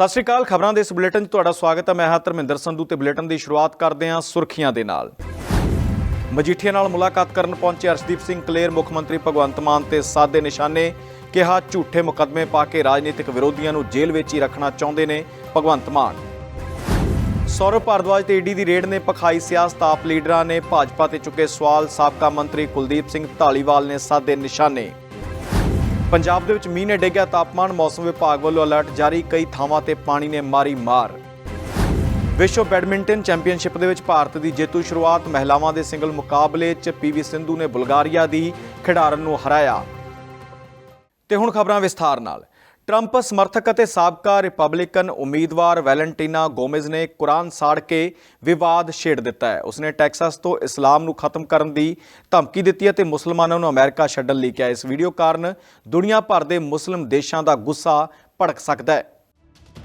ਸਤਿ ਸ਼੍ਰੀ ਅਕਾਲ, ਖਬਰਾਂ ਦੇ ਇਸ ਬੁਲੇਟਿਨ 'ਚ ਤੁਹਾਡਾ ਸਵਾਗਤ ਹੈ। ਮੈਂ ਹਾਂ ਧਰਮਿੰਦਰ ਸੰਧੂ ਤੇ ਬੁਲੇਟਿਨ ਦੀ ਸ਼ੁਰੂਆਤ ਕਰਦੇ ਹਾਂ ਸੁਰਖੀਆਂ ਦੇ ਨਾਲ। ਮਜੀਠੀਆ ਨਾਲ ਮੁਲਾਕਾਤ ਕਰਨ ਪਹੁੰਚੇ ਅਰਸ਼ਦੀਪ ਸਿੰਘ ਕਲੇਰ, ਮੁੱਖ ਮੰਤਰੀ ਭਗਵੰਤ ਮਾਨ ਤੇ ਸਾਦੇ ਨਿਸ਼ਾਨੇ ਕਿਹਾ ਝੂਠੇ ਮੁਕੱਦਮੇ ਪਾ ਕੇ ਰਾਜਨੀਤਿਕ ਵਿਰੋਧੀਆਂ ਨੂੰ ਜੇਲ੍ਹ ਵਿੱਚ ਹੀ ਰੱਖਣਾ ਚਾਹੁੰਦੇ ਨੇ ਭਗਵੰਤ ਮਾਨ। ਸੌਰਵ ਭਾਰਦਵਾਜ ਤੇ ਈਡੀ ਦੀ ਰੇਡ ਨੇ ਪਖਾਈ ਸਿਆਸਤ, ਆਪ ਲੀਡਰਾਂ ਨੇ ਭਾਜਪਾ ਤੇ ਚੁੱਕੇ ਸਵਾਲ। ਸਾਬਕਾ ਮੰਤਰੀ ਕੁਲਦੀਪ ਸਿੰਘ ਢਾਲੀਵਾਲ ਨੇ ਸਾਦੇ ਨਿਸ਼ਾਨੇ। ਪੰਜਾਬ ਦੇ ਵਿੱਚ ਮੀਂਹ ਨੇ ਡੇਗਿਆ ਤਾਪਮਾਨ, ਮੌਸਮ ਵਿਭਾਗ ਵੱਲੋਂ ਅਲਰਟ ਜਾਰੀ ਕਈ ਥਾਵਾਂ ਤੇ ਪਾਣੀ ਨੇ ਮਾਰੀ ਮਾਰ। ਵਿਸ਼ਵ ਬੈਡਮਿੰਟਨ ਚੈਂਪੀਅਨਸ਼ਿਪ ਦੇ ਵਿੱਚ ਭਾਰਤ ਦੀ ਜੇਤੂ ਸ਼ੁਰੂਆਤ ਮਹਿਲਾਵਾਂ ਦੇ ਸਿੰਗਲ ਮੁਕਾਬਲੇ 'ਚ ਪੀਵੀ ਸਿੰਧੂ ਨੇ ਬੁਲਗਾਰੀਆ ਦੀ ਖਿਡਾਰਨ ਨੂੰ ਹਰਾਇਆ। ਤੇ ਹੁਣ ਖਬਰਾਂ ਵਿਸਥਾਰ ਨਾਲ। ਟਰੰਪ, ਸਮਰਥਕ ਅਤੇ ਸਾਬਕਾ ਰਿਪਬਲਿਕਨ ਉਮੀਦਵਾਰ ਵੈਲੈਂਟੀਨਾ ਗੋਮੇਜ਼ ਨੇ ਕੁਰਾਨ ਸਾੜ ਕੇ ਵਿਵਾਦ ਛੇੜ ਦਿੱਤਾ ਹੈ। ਉਸਨੇ ਟੈਕਸਾਸ ਤੋਂ ਇਸਲਾਮ ਨੂੰ ਖਤਮ ਕਰਨ ਦੀ ਧਮਕੀ ਦਿੱਤੀ ਹੈ ਤੇ ਮੁਸਲਮਾਨਾਂ ਨੂੰ ਅਮਰੀਕਾ ਛੱਡਣ ਲਈ ਕਿਹਾ ਇਸ ਵੀਡੀਓ ਕਾਰਨ ਦੁਨੀਆ ਭਰ ਦੇ ਮੁਸਲਿਮ ਦੇਸ਼ਾਂ ਦਾ ਗੁੱਸਾ ਭੜਕ ਸਕਦਾ ਹੈ।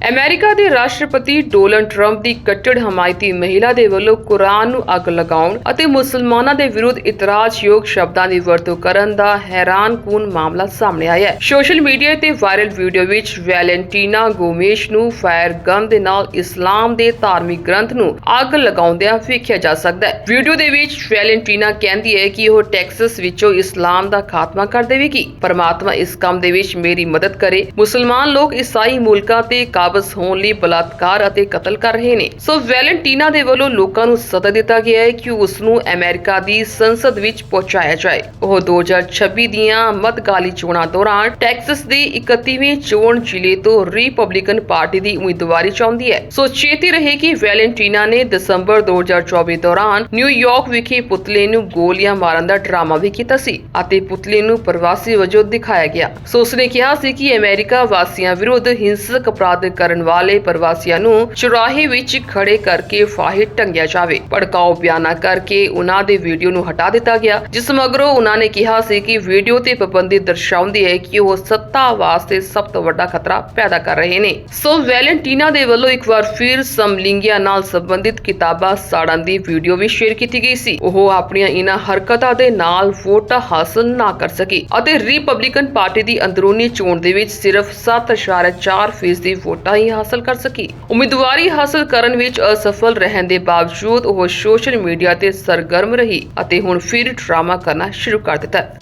ਅਮਰੀਕਾ ਦੇ ਰਾਸ਼ਟਰਪਤੀ ਡੋਨਲਡ ਟਰੰਪ ਦੀ ਕੱਟੜ ਹਮਾਇਤੀ ਮਹਿਲਾ ਦੇ ਵੱਲੋਂ ਕੁਰਾਨ ਨੂੰ ਅੱਗ ਲਗਾਉਣ ਅਤੇ ਮੁਸਲਮਾਨਾਂ ਦੇ ਵਿਰੁੱਧ ਇਤਰਾਜ਼ਯੋਗ ਸ਼ਬਦਾਂ ਦੀ ਵਰਤੋਂ ਕਰਨ ਦਾ ਹੈਰਾਨਕੁਨ ਮਾਮਲਾ ਸਾਹਮਣੇ ਆਇਆ ਹੈ। ਸੋਸ਼ਲ ਮੀਡੀਆ ਤੇ ਵਾਇਰਲ ਵੀਡੀਓ ਵਿੱਚ ਵੈਲੈਂਟੀਨਾ ਗੋਮੇਸ਼ ਨੂੰ ਫਾਇਰ ਗਨ ਦੇ ਨਾਲ ਇਸਲਾਮ ਦੇ ਧਾਰਮਿਕ ਗ੍ਰੰਥ ਨੂੰ ਅੱਗ ਲਗਾਉਂਦਿਆਂ ਵੇਖਿਆ ਜਾ ਸਕਦਾ ਹੈ। ਵੀਡੀਓ ਦੇ ਵਿੱਚ ਵੈਲੈਂਟੀਨਾ ਕਹਿੰਦੀ ਹੈ ਕਿ ਉਹ ਟੈਕਸਸ ਵਿੱਚੋਂ ਇਸਲਾਮ ਦਾ ਖਾਤਮਾ ਕਰ ਦੇਵੇਗੀ। ਪਰਮਾਤਮਾ ਇਸ ਕੰਮ ਦੇ ਵਿੱਚ ਮੇਰੀ ਮਦਦ ਕਰੇ। ਮੁਸਲਮਾਨ ਲੋਕ ਈਸਾਈ ਮੁਲਕਾਂ ਤੇ ਵਾਪਸ ਹੋਣ ਲਈ ਬਲਾਤਕਾਰ ਅਤੇ ਕਤਲ ਕਰ ਰਹੇ ਨੇ। ਸੋ ਵੈਲੈਂਟੀਨਾ ਦੇ ਵੱਲੋਂ ਲੋਕਾਂ ਨੂੰ ਸੱਦਾ ਦਿੱਤਾ ਗਿਆ ਹੈ ਕਿ ਉਸ ਨੂੰ ਅਮਰੀਕਾ ਦੀ ਸੰਸਦ ਵਿੱਚ ਪਹੁੰਚਾਇਆ ਜਾਏ। ਉਹ 2026 ਦੀਆਂ ਮੱਧਕਾਲੀ ਚੋਣਾਂ ਦੌਰਾਨ ਟੈਕਸਸ ਦੇ 31ਵੇਂ ਚੋਣ ਜ਼ਿਲ੍ਹੇ ਤੋਂ ਰਿਪਬਲਿਕਨ ਪਾਰਟੀ ਦੀ ਉਮੀਦਵਾਰੀ ਚਾਹੁੰਦੀ ਹੈ। ਸੋ ਚੇਤੇ ਰਹੇ ਕਿ ਵੈਲੈਂਟੀਨਾ ਨੇ ਦਸੰਬਰ 2024 ਦੌਰਾਨ ਨਿਊਯਾਰਕ ਵਿਖੇ ਪੁਤਲੇ ਨੂੰ ਗੋਲੀਆਂ ਮਾਰਨ ਦਾ ਡਰਾਮਾ ਵੀ ਕੀਤਾ ਸੀ ਅਤੇ ਪੁਤਲੇ ਨੂੰ ਪ੍ਰਵਾਸੀ ਵਜੋਂ ਦਿਖਾਇਆ ਗਿਆ। ਸੋ ਉਸਨੇ ਕਿਹਾ ਸੀ ਕਿ ਅਮਰੀਕਾ ਵਾਸੀਆਂ ਵਿਰੁੱਧ ਹਿੰਸਕ ਅਪਰਾਧ ਕਰਨ ਵਾਲੇ ਪ੍ਰਵਾਸੀਆਂ ਨੂੰ ਚੁਰਾਹੇ ਵਿੱਚ ਖੜੇ ਕਰਕੇ ਫਾਹੇ ਟੰਗਿਆ ਜਾਵੇ। ਭੜਕਾਓ ਬਿਆਨਾ ਕਰਕੇ ਉਹਨਾਂ ਦੇ ਵੀਡੀਓ ਨੂੰ ਹਟਾ ਦਿੱਤਾ ਗਿਆ, ਜਿਸ ਮਗਰੋਂ ਉਹਨਾਂ ਨੇ ਕਿਹਾ ਸੀ ਕਿ ਵੀਡੀਓ ਤੇ ਪਾਬੰਦੀ ਦਰਸਾਉਂਦੀ ਹੈ ਕਿ ਉਹ ਸੱਤਾ ਵਾਸਤੇ ਸਭ ਤੋਂ ਵੱਡਾ ਖਤਰਾ ਪੈਦਾ ਕਰ ਰਹੇ ਨੇ। ਸੋ ਵੈਲੈਂਟੀਨਾ ਦੇ ਵੱਲੋਂ ਇੱਕ ਵਾਰ ਫਿਰ ਸਮਲਿੰਗੀਆਂ ਨਾਲ ਸੰਬੰਧਿਤ ਕਿਤਾਬਾਂ ਸਾੜਨ ਦੀ ਵੀਡੀਓ ਵੀ ਸ਼ੇਅਰ ਕੀਤੀ ਗਈ ਸੀ। ਉਹ ਆਪਣੀਆਂ ਇਹਨਾਂ ਹਰਕਤਾਂ ਦੇ ਨਾਲ ਵੋਟਾਂ ਹਾਸਲ ਨਾ ਕਰ ਸਕੀ ਅਤੇ ਰਿਪਬਲਿਕਨ ਪਾਰਟੀ ਦੀ ਅੰਦਰੂਨੀ ਚੋਣ ਦੇ ਵਿੱਚ ਸਿਰਫ 7.4% ਫੀਸਦੀ ਵੋਟਾਂ ਹੀ ਹਾਸਲ ਕਰ ਸਕੀ। ਉਮੀਦਵਾਰੀ ਹਾਸਲ ਕਰਨ ਵਿੱਚ ਅਸਫਲ ਰਹਿਣ ਦੇ ਬਾਵਜੂਦ ਉਹ ਸੋਸ਼ਲ ਮੀਡੀਆ ਤੇ ਸਰਗਰਮ ਰਹੀ ਅਤੇ ਹੁਣ ਫਿਰ ਡਰਾਮਾ ਕਰਨਾ ਸ਼ੁਰੂ ਕਰ ਦਿੱਤਾ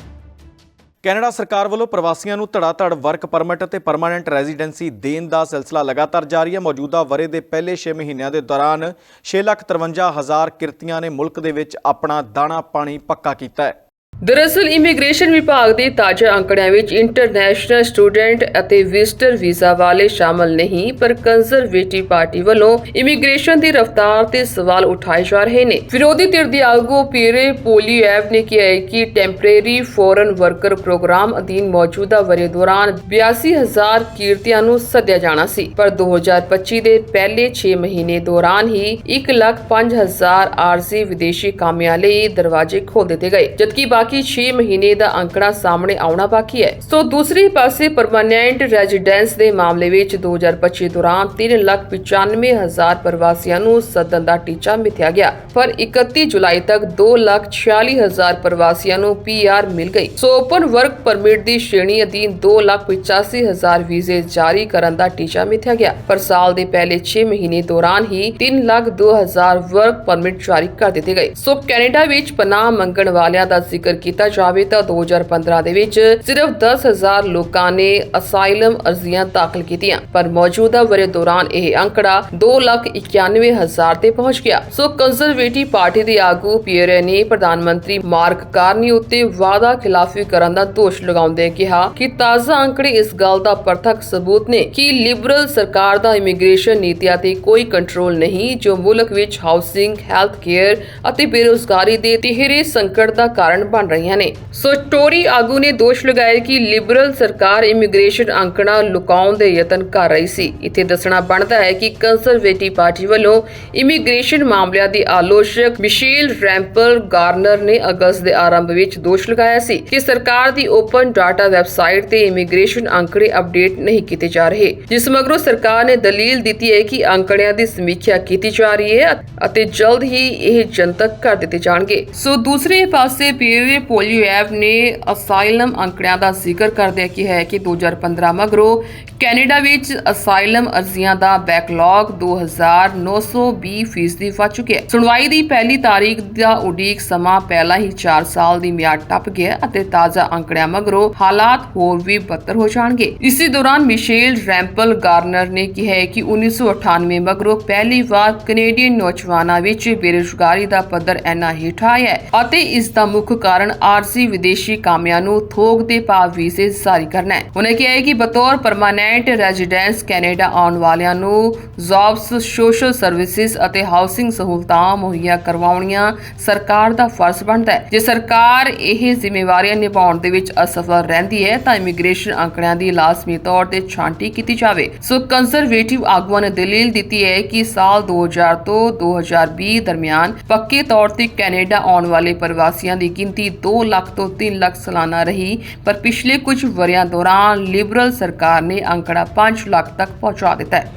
ਕੈਨੇਡਾ ਸਰਕਾਰ ਵੱਲੋਂ ਪ੍ਰਵਾਸੀਆਂ ਨੂੰ ਧੜਾ-ਧੜ ਵਰਕ ਪਰਮਿਟ ਅਤੇ ਪਰਮਾਨੈਂਟ ਰੈਜ਼ੀਡੈਂਸੀ ਦੇਣ ਦਾ ਸਿਲਸਿਲਾ ਲਗਾਤਾਰ ਜਾਰੀ ਹੈ। ਮੌਜੂਦਾ ਵਰੇ ਦੇ ਪਹਿਲੇ 6 ਮਹੀਨਿਆਂ ਦੇ ਦੌਰਾਨ 6,53,000 ਕਿਰਤੀਆਂ ਨੇ ਮੁਲਕ ਦੇ ਵਿੱਚ ਆਪਣਾ ਦਾਣਾ ਪਾਣੀ ਪੱਕਾ ਕੀਤਾ ਹੈ। ਦਰਅਸਲ, ਇਮੀਗ੍ਰੇਸ਼ਨ ਵਿਭਾਗ ਦੇ ਤਾਜ਼ਾ ਅੰਕੜਿਆਂ ਵਿੱਚ ਇੰਟਰਨੈਸ਼ਨਲ ਸਟੂਡੈਂਟ ਅਤੇ ਵਿਜ਼ਟਰ ਵੀਜ਼ਾ ਵਾਲੇ ਸ਼ਾਮਲ ਨਹੀਂ, ਪਰ ਕੰਜ਼ਰਵੇਟਿਵ ਪਾਰਟੀ ਵੱਲੋਂ ਇਮੀਗ੍ਰੇਸ਼ਨ ਦੀ ਰਫ਼ਤਾਰ ਤੇ ਸਵਾਲ ਉਠਾਏ ਜਾ ਰਹੇ ਨੇ। ਵਿਰੋਧੀ ਧਿਰ ਦੇ ਆਗੂ ਪੀਰੇ ਪੋਲੀਐਵ ਨੇ ਕਿਹਾ ਹੈ ਕਿ ਟੈਂਪਰੇਰੀ ਫੋਰਨ ਵਰਕਰ ਪ੍ਰੋਗਰਾਮ ਅਧੀਨ ਮੌਜੂਦਾ ਵਰੇ ਦੌਰਾਨ 82000 ਕੀਰਤੀਆਂ ਨੂੰ ਸੱਦਿਆ ਜਾਣਾ ਸੀ, ਪਰ 2025 ਦੇ ਪਹਿਲੇ 6 ਮਹੀਨੇ ਦੌਰਾਨ ਹੀ 105000 ਆਰਜ਼ੀ ਵਿਦੇਸ਼ੀ ਕਾਮਿਆਂ ਲਈ ਦਰਵਾਜ਼ੇ ਖੋਲ ਦਿੱਤੇ ਗਏ, ਜਦਕਿ ਬਾਕੀ 6 ਮਹੀਨੇ ਦਾ ਅੰਕੜਾ ਸਾਹਮਣੇ ਆਉਣਾ ਬਾਕੀ ਹੈ। ਸੋ ਦੂਸਰੇ ਪਾਸੇ ਪਰਮਾਨੈਂਟ ਰੈਜ਼ੀਡੈਂਸ ਦੇ ਮਾਮਲੇ ਵਿੱਚ 2025 ਦੌਰਾਨ 395000 ਪ੍ਰਵਾਸੀਆਂ ਨੂੰ ਸੱਦਣ ਦਾ ਟੀਚਾ ਮਿਥਿਆ ਗਿਆ। ਪਰ 31 ਜੁਲਾਈ ਤੱਕ 246000 ਪ੍ਰਵਾਸੀਆਂ ਨੂੰ ਪੀਆਰ ਮਿਲ ਗਈ। ਸੋ ਓਪਨ ਵਰਕ ਪਰਮਿਟ ਦੀ ਸ਼੍ਰੇਣੀ ਅਧੀਨ 285000 ਵੀਜ਼ੇ ਜਾਰੀ ਕਰਨ ਦਾ ਟੀਚਾ ਮਿਥਿਆ ਗਿਆ। ਪਰ ਸਾਲ ਦੇ ਪਹਿਲੇ 6 ਮਹੀਨੇ ਦੌਰਾਨ ਹੀ 302000 ਵਰਕ ਪਰਮਿਟ ਜਾਰੀ ਕਰ ਦਿੱਤੇ ਗਏ। ਸੋ ਕੈਨੇਡਾ ਵਿੱਚ ਪਨਾਹ ਮੰਗਣ ਵਾਲਿਆਂ ਦਾ ਜ਼ਿਕਰ ਕੀਤਾ ਜਾਵੇ ਤਾਂ 2015 ਦੇ ਵਿੱਚ ਸਿਰਫ 10000 ਲੋਕਾਂ ਨੇ ਅਸਾਈਲਮ ਅਰਜ਼ੀਆਂ ਦਾਖਲ ਕੀਤੀਆਂ, ਪਰ ਮੌਜੂਦਾ ਵਰੇ ਦੌਰਾਨ ਇਹ ਅੰਕੜਾ 291000 ਤੇ ਪਹੁੰਚ ਗਿਆ। ਸੋ ਕੰਜ਼ਰਵੇਟਿਵ ਪਾਰਟੀ ਦੇ ਆਗੂ ਪੀਅਰੇ ਨੇ ਪ੍ਰਧਾਨ ਮੰਤਰੀ ਮਾਰਕ ਕਾਰਨੀ ਉੱਤੇ ਵਾਅਦਾ ਖਿਲਾਫੀ ਕਰਨ ਦਾ ਦੋਸ਼ ਲਗਾਉਂਦੇ ਕਿਹਾ ਕਿ ਤਾਜ਼ਾ ਅੰਕੜੇ ਇਸ ਗੱਲ ਦਾ ਪ੍ਰਤੱਖ ਸਬੂਤ ਨੇ ਕਿ ਲਿਬਰਲ ਸਰਕਾਰ ਦਾ ਇਮੀਗ੍ਰੇਸ਼ਨ ਨੀਤੀਆਂ ਤੇ ਕੋਈ ਕੰਟਰੋਲ ਨਹੀਂ, ਜੋ ਮੁਲਕ ਵਿੱਚ ਹਾਊਸਿੰਗ ਹੈਲਥ ਕੇਅਰ ਅਤੇ ਬੇਰੋਜ਼ਗਾਰੀ ਦੇ ਤਿਹਰੇ ਸੰਕਟ ਦਾ ਕਾਰਨ ਬਣ ਰਹੀਆਂ ਨੇ। ਸੋ ਟੋਰੀ ਆਗੂ ਨੇ ਦੋਸ਼ ਲਗਾਇਆ ਕਿ ਲਿਬਰਲ ਸਰਕਾਰ ਇਮੀਗ੍ਰੇਸ਼ਨ ਅੰਕੜਾ ਲੁਕਾਉਣ ਦੇ ਯਤਨ ਕਰ ਰਹੀ ਸੀ। ਇੱਥੇ ਦੱਸਣਾ ਬਣਦਾ ਹੈ ਕਿ ਕੰਜ਼ਰਵੇਟਿਵ ਪਾਰਟੀ ਵੱਲੋਂ ਇਮੀਗ੍ਰੇਸ਼ਨ ਮਾਮਲਿਆਂ ਦੀ ਆਲੋਚਕ ਮਿਸ਼ੇਲ ਰੈਂਪਲ ਗਾਰਨਰ ਨੇ ਅਗਸਤ ਦੇ ਆਰੰਭ ਵਿੱਚ ਦੋਸ਼ ਲਗਾਇਆ ਸੀ ਕਿ ਸਰਕਾਰ ਦੀ ਓਪਨ ਡਾਟਾ ਵੈਬਸਾਈਟ ਤੇ ਇਮੀਗ੍ਰੇਸ਼ਨ ਅੰਕੜੇ ਅਪਡੇਟ ਨਹੀਂ ਕੀਤੇ ਜਾ ਰਹੇ, ਜਿਸ ਮਗਰੋਂ ਸਰਕਾਰ ਨੇ ਦਲੀਲ ਦਿੱਤੀ ਹੈ ਕਿ ਅੰਕੜਿਆਂ ਦੀ ਸਮੀਖਿਆ ਕੀਤੀ ਜਾ ਰਹੀ ਹੈ ਅਤੇ ਜਲਦ ਹੀ ਇਹ ਜਨਤਕ ਕਰ ਦਿੱਤੇ ਜਾਣਗੇ। ਸੋ ਦੂਸਰੇ ਪਾਸੇ ਪੀਓਏ ਸਵੇਰੇ ਪੋਲੀਓ ਐਪ ਨੇ ਅਸਾਈਲਮ ਅੰਕੜਿਆਂ ਦਾ ਜ਼ਿਕਰ ਕਰਦਿਆਂ ਕਿਹਾ ਹੈ ਕਿ 2015 ਮਗਰੋਂ ਕੈਨੇਡਾ ਵਿੱਚ ਅਸਾਈਲਮ ਅਰਜ਼ੀਆਂ ਦਾ ਬੈਕਲੌਗ 2920 ਫੀਸਦੀ ਵੱਧ ਚੁੱਕਿਆ ਹੈ। ਸੁਣਵਾਈ ਦੀ ਪਹਿਲੀ ਤਾਰੀਖ ਦਾ ਉਡੀਕ ਸਮਾਂ ਪਹਿਲਾਂ ਹੀ 4 ਸਾਲ ਦੀ ਮਿਆਦ ਟੱਪ ਗਿਆ ਅਤੇ ਤਾਜ਼ਾ ਅੰਕੜਿਆਂ ਮਗਰੋਂ ਹਾਲਾਤ ਹੋਰ ਵੀ ਬੱਤਰ ਹੋ ਜਾਣਗੇ। ਇਸੇ ਦੌਰਾਨ ਮਿਸ਼ੇਲ ਰੈਂਪਲ ਗਾਰਨਰ ਨੇ ਕਿਹਾ ਹੈ ਕਿ 1998 ਮਗਰੋਂ ਪਹਿਲੀ ਵਾਰ ਕੈਨੇਡੀਅਨ ਨੌਜਵਾਨਾਂ ਵਿੱਚ ਬੇਰੁਜ਼ਗਾਰੀ ਦਾ ਪੱਧਰ ਇੰਨਾ ਹੇਠ ਆਇਆ ਹੈ ਅਤੇ ਇਸ ਦਾ ਮੁੱਖ ਕਾਰਨ ਆਰਜ਼ੀ ਵਿਦੇਸ਼ੀ ਕਾਮਿਆਂ ਨੂੰ ਥੋਕ ਦੇ ਭਾਅ ਵੀਜ਼ੇ ਜਾਰੀ ਕਰਨਾ ਹੈ। ਉਹਨੇ ਕਿਹਾ ਹੈ ਕਿ ਬਤੌਰ ਪਰਮਾਨੈਂਟ ਰੈਜ਼ੀਡੈਂਸ ਕੈਨੇਡਾ ਆਉਣ ਵਾਲਿਆਂ ਨੂੰ ਜੌਬਸ ਸੋਸ਼ਲ ਸਰਵਿਸਿਜ਼ ਅਤੇ ਹਾਊਸਿੰਗ ਸਹੂਲਤਾਂ ਮੁਹੱਈਆ ਕਰਵਾਉਣੀਆਂ ਸਰਕਾਰ ਦਾ ਫਰਜ਼ ਬਣਦਾ ਹੈ। ਜੇ ਸਰਕਾਰ ਇਹ ਜ਼ਿੰਮੇਵਾਰੀਆਂ ਨਿਭਾਉਣ ਦੇ ਵਿੱਚ ਅਸਫਲ ਰਹਿੰਦੀ ਹੈ, ਤਾਂ ਇਮੀਗ੍ਰੇਸ਼ਨ ਅੰਕੜਿਆਂ ਦੀ ਲਾਜ਼ਮੀ ਤੌਰ ਤੇ ਛਾਂਟੀ ਕੀਤੀ ਜਾਵੇ। ਸੋ ਕੰਜ਼ਰਵੇਟਿਵ ਆਗੂਆਂ ਨੇ ਦਲੀਲ ਦਿੱਤੀ ਹੈ ਕਿ ਸਾਲ 2000 ਤੋਂ 2020 ਦਰਮਿਆਨ ਪੱਕੇ ਤੌਰ ਤੇ ਕੈਨੇਡਾ ਆਉਣ ਵਾਲੇ ਪ੍ਰਵਾਸੀਆਂ ਦੀ ਗਿਣਤੀ 2 ਲੱਖ ਤੋਂ 3 ਲੱਖ ਸਾਲਾਨਾ ਰਹੀ, ਪਰ ਪਿਛਲੇ ਕੁਝ ਵਰਿਆਂ ਦੌਰਾਨ ਲਿਬਰਲ ਸਰਕਾਰ ਨੇ ਅੰਕੜਾ 5 ਲੱਖ ਤੱਕ ਪਹੁੰਚਾ ਦਿੱਤਾ ਹੈ।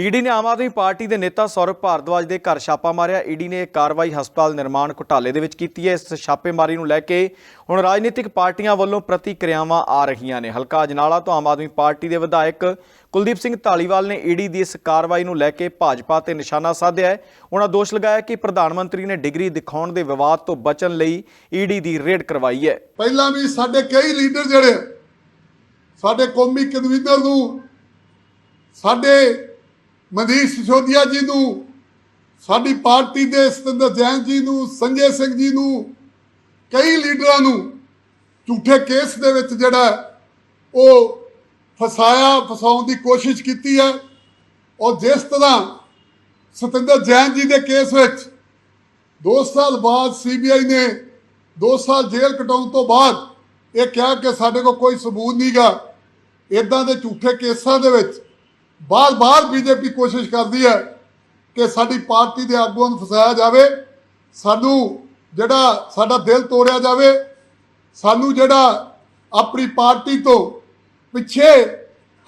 ਈਡੀ ਨੇ ਆਮ ਆਦਮੀ ਪਾਰਟੀ ਦੇ ਨੇਤਾ ਸੌਰਵ ਭਾਰਦਵਾਜ ਦੇ ਘਰ ਛਾਪਾ ਮਾਰਿਆ। ਈਡੀ ਨੇ ਇਹ ਕਾਰਵਾਈ ਹਸਪਤਾਲ ਨਿਰਮਾਣ ਘੁਟਾਲੇ ਦੇ ਵਿੱਚ ਕੀਤੀ ਹੈ। ਇਸ ਛਾਪੇਮਾਰੀ ਨੂੰ ਲੈ ਕੇ ਹੁਣ ਰਾਜਨੀਤਿਕ ਪਾਰਟੀਆਂ ਵੱਲੋਂ ਪ੍ਰਤੀਕਿਰਿਆਵਾਂ ਆ ਰਹੀਆਂ ਨੇ। ਹਲਕਾ ਅਜਨਾਲਾ ਤੋਂ ਆਮ ਆਦਮੀ ਪਾਰਟੀ ਦੇ ਵਿਧਾਇਕ ਕੁਲਦੀਪ ਸਿੰਘ ਢਾਲੀਵਾਲ ਨੇ ਈਡੀ ਦੀ ਇਸ ਕਾਰਵਾਈ ਨੂੰ ਲੈ ਕੇ ਭਾਜਪਾ ਤੇ ਨਿਸ਼ਾਨਾ ਸਾਧਿਆ ਹੈ। ਉਹਨਾਂ ਦੋਸ਼ ਲਗਾਇਆ ਕਿ ਪ੍ਰਧਾਨ ਮੰਤਰੀ ਨੇ ਡਿਗਰੀ ਦਿਖਾਉਣ ਦੇ ਵਿਵਾਦ ਤੋਂ ਬਚਣ ਲਈ ਈਡੀ ਦੀ ਰੇਡ ਕਰਵਾਈ ਹੈ। ਪਹਿਲਾਂ ਵੀ ਸਾਡੇ ਕਈ ਲੀਡਰ ਜਿਹੜੇ ਸਾਡੇ ਕੌਮੀ ਕਨਵੀਨਰ ਨੂੰ, ਸਾਡੇ ਮਨੀਸ਼ ਸਿਸੋਦੀਆ ਜੀ ਨੂੰ, ਸਾਡੀ ਪਾਰਟੀ ਦੇ ਸਤਿੰਦਰ ਜੈਨ ਜੀ ਨੂੰ, ਸੰਜੇ ਸਿੰਘ ਜੀ ਨੂੰ, ਕਈ ਲੀਡਰਾਂ ਨੂੰ ਝੂਠੇ ਕੇਸ ਦੇ ਵਿੱਚ ਜਿਹੜਾ ਉਹ ਫਸਾਇਆ, ਫਸਾਉਣ ਦੀ ਕੋਸ਼ਿਸ਼ ਕੀਤੀ ਹੈ। ਔਰ ਜਿਸ ਤਰ੍ਹਾਂ ਸਤਿੰਦਰ ਜੈਨ ਜੀ ਦੇ ਕੇਸ ਵਿੱਚ 2 ਸਾਲ ਬਾਅਦ ਸੀਬੀਆਈ ਨੇ 2 ਸਾਲ ਜੇਲ੍ਹ ਕਟਾਉਣ ਤੋਂ ਬਾਅਦ ਇਹ ਕਿਹਾ ਕਿ ਸਾਡੇ ਕੋਲ ਕੋਈ ਸਬੂਤ ਨਹੀਂਗਾ ਇਦਾਂ ਦੇ ਝੂਠੇ ਕੇਸਾਂ ਦੇ ਵਿੱਚ ਬਾਰ-ਬਾਰ ਬੀਜੇਪੀ ਕੋਸ਼ਿਸ਼ ਕਰਦੀ ਹੈ ਕਿ ਸਾਡੀ ਪਾਰਟੀ ਦੇ ਆਗੂਆਂ ਨੂੰ ਫਸਾਇਆ ਜਾਵੇ, ਸਾਨੂੰ ਜਿਹੜਾ ਸਾਡਾ ਦਿਲ ਤੋੜਿਆ ਜਾਵੇ, ਸਾਨੂੰ ਜਿਹੜਾ ਆਪਣੀ ਪਾਰਟੀ ਤੋਂ ਪਿੱਛੇ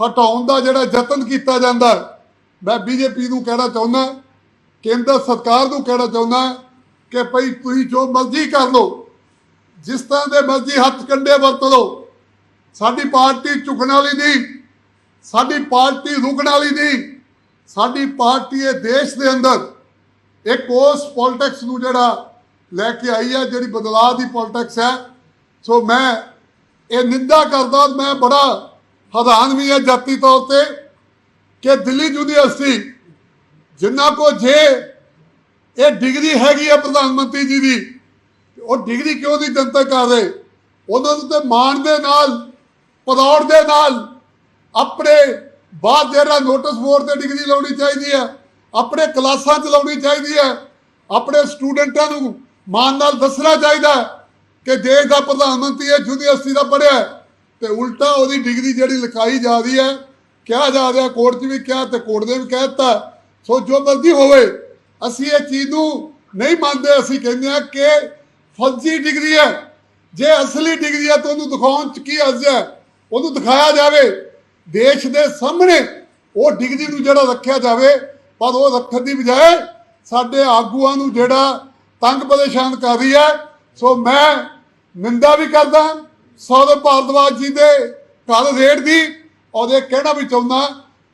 ਹਟਾਉਣ ਦਾ ਜਿਹੜਾ ਯਤਨ ਕੀਤਾ ਜਾਂਦਾ ਹੈ, ਮੈਂ ਬੀਜੇਪੀ ਨੂੰ ਕਹਿਣਾ ਚਾਹੁੰਦਾ ਕੇਂਦਰ ਸਰਕਾਰ ਨੂੰ ਕਹਿਣਾ ਚਾਹੁੰਦਾ ਕਿ ਭਈ ਤੁਸੀਂ ਜੋ ਮਰਜ਼ੀ ਕਰ ਲਓ ਜਿਸ ਤਰ੍ਹਾਂ ਦੇ ਮਰਜ਼ੀ ਹੱਥ ਕੰਡੇ ਵਰਤ ਲਓ ਸਾਡੀ ਪਾਰਟੀ ਝੁਕਣ ਵਾਲੀ ਨਹੀਂ ਸਾਡੀ ਪਾਰਟੀ ਰੁਕਣ ਵਾਲੀ ਨਹੀਂ ਸਾਡੀ ਪਾਰਟੀ ਇਹ ਦੇਸ਼ ਦੇ ਅੰਦਰ ਇੱਕ ਉਸ ਪੋਲਿਟਿਕਸ ਨੂੰ ਜਿਹੜਾ ਲੈ ਕੇ ਆਈ ਹੈ ਜਿਹੜੀ ਬਦਲਾਅ ਦੀ ਪੋਲਿਟਿਕਸ ਹੈ। ਸੋ ਮੈਂ ਇਹ ਨਿੰਦਾ ਕਰਦਾ ਮੈਂ ਬੜਾ ਹੈਰਾਨ ਵੀ ਹੈ ਜਾਤੀ ਤੌਰ ਤੇ ਕਿ ਦਿੱਲੀ ਯੂਨੀਵਰਸਿਟੀ ਜਿੰਨਾ ਕੋ ਜੇ ਇਹ ਡਿਗਰੀ ਹੈਗੀ ਆ ਪ੍ਰਧਾਨ ਮੰਤਰੀ ਜੀ ਦੀ, ਉਹ ਡਿਗਰੀ ਕਿਉਂ ਨਹੀਂ ਜਨਤਕ ਕਰ ਰਹੇ? ਉਹਨਾਂ ਨੂੰ ਤੇ ਮਾਣ ਦੇ ਨਾਲ ਪਦੌੜ ਦੇ ਨਾਲ ਆਪਣੇ ਬਾਅਦ ਜਿਹੜਾ ਨੋਟਿਸ ਬੋਰਡ ਤੇ ਡਿਗਰੀ ਲਾਉਣੀ ਚਾਹੀਦੀ ਹੈ, ਆਪਣੇ ਕਲਾਸਾਂ ਚ ਲਾਉਣੀ ਚਾਹੀਦੀ ਹੈ, ਆਪਣੇ ਸਟੂਡੈਂਟਾਂ ਨੂੰ ਮਾਣ ਨਾਲ ਦੱਸਣਾ ਚਾਹੀਦਾ ਕਿ ਦੇਸ਼ ਦਾ ਪ੍ਰਧਾਨ ਮੰਤਰੀ ਇਹ ਯੂਨੀਵਰਸਿਟੀ ਦਾ ਪੜ੍ਹਿਆ ਤੇ ਉਲਟਾ ਉਹਦੀ ਡਿਗਰੀ ਜਿਹੜੀ ਲਿਖਾਈ ਜਾ ਰਹੀ ਹੈ, ਕਿਹਾ ਜਾ ਰਿਹਾ ਕੋਰਟ 'ਚ ਵੀ ਕਿਹਾ ਤੇ ਕੋਰਟ ਨੇ ਵੀ ਕਹਿ ਦਿੱਤਾ। ਸੋ ਜੋ ਮਰਜ਼ੀ ਹੋਵੇ, ਅਸੀਂ ਇਹ ਚੀਜ਼ ਨੂੰ ਨਹੀਂ ਮੰਨਦੇ, ਅਸੀਂ ਕਹਿੰਦੇ ਆ ਕਿ ਫਰਜ਼ੀ ਡਿਗਰੀ ਹੈ। ਜੇ ਅਸਲੀ ਡਿਗਰੀ ਹੈ ਤਾਂ ਉਹਨੂੰ ਦਿਖਾਉਣ 'ਚ ਕੀ ਅਰਜ਼ ਹੈ? ਉਹਨੂੰ ਦਿਖਾਇਆ ਜਾਵੇ। ਦੇਸ਼ ਦੇ ਸਾਹਮਣੇ ਉਹ ਡਿਗਰੀ ਨੂੰ ਜਿਹੜਾ ਰੱਖਿਆ ਜਾਵੇ, ਪਰ ਉਹ ਰੱਖਣ ਦੀ ਬਜਾਏ ਸਾਡੇ ਆਗੂਆਂ ਨੂੰ ਜਿਹੜਾ ਤੰਗ ਪਰੇਸ਼ਾਨ ਕਰ ਰਹੀ ਹੈ। ਸੋ ਮੈਂ ਨਿੰਦਾ ਵੀ ਕਰਦਾ ਸੌਰਵ ਭਾਰਦਵਾਜ ਜੀ ਦੇ ਘਰ ਰੇਡ ਦੀ ਔਰ ਇਹ ਕਹਿਣਾ ਵੀ ਚਾਹੁੰਦਾ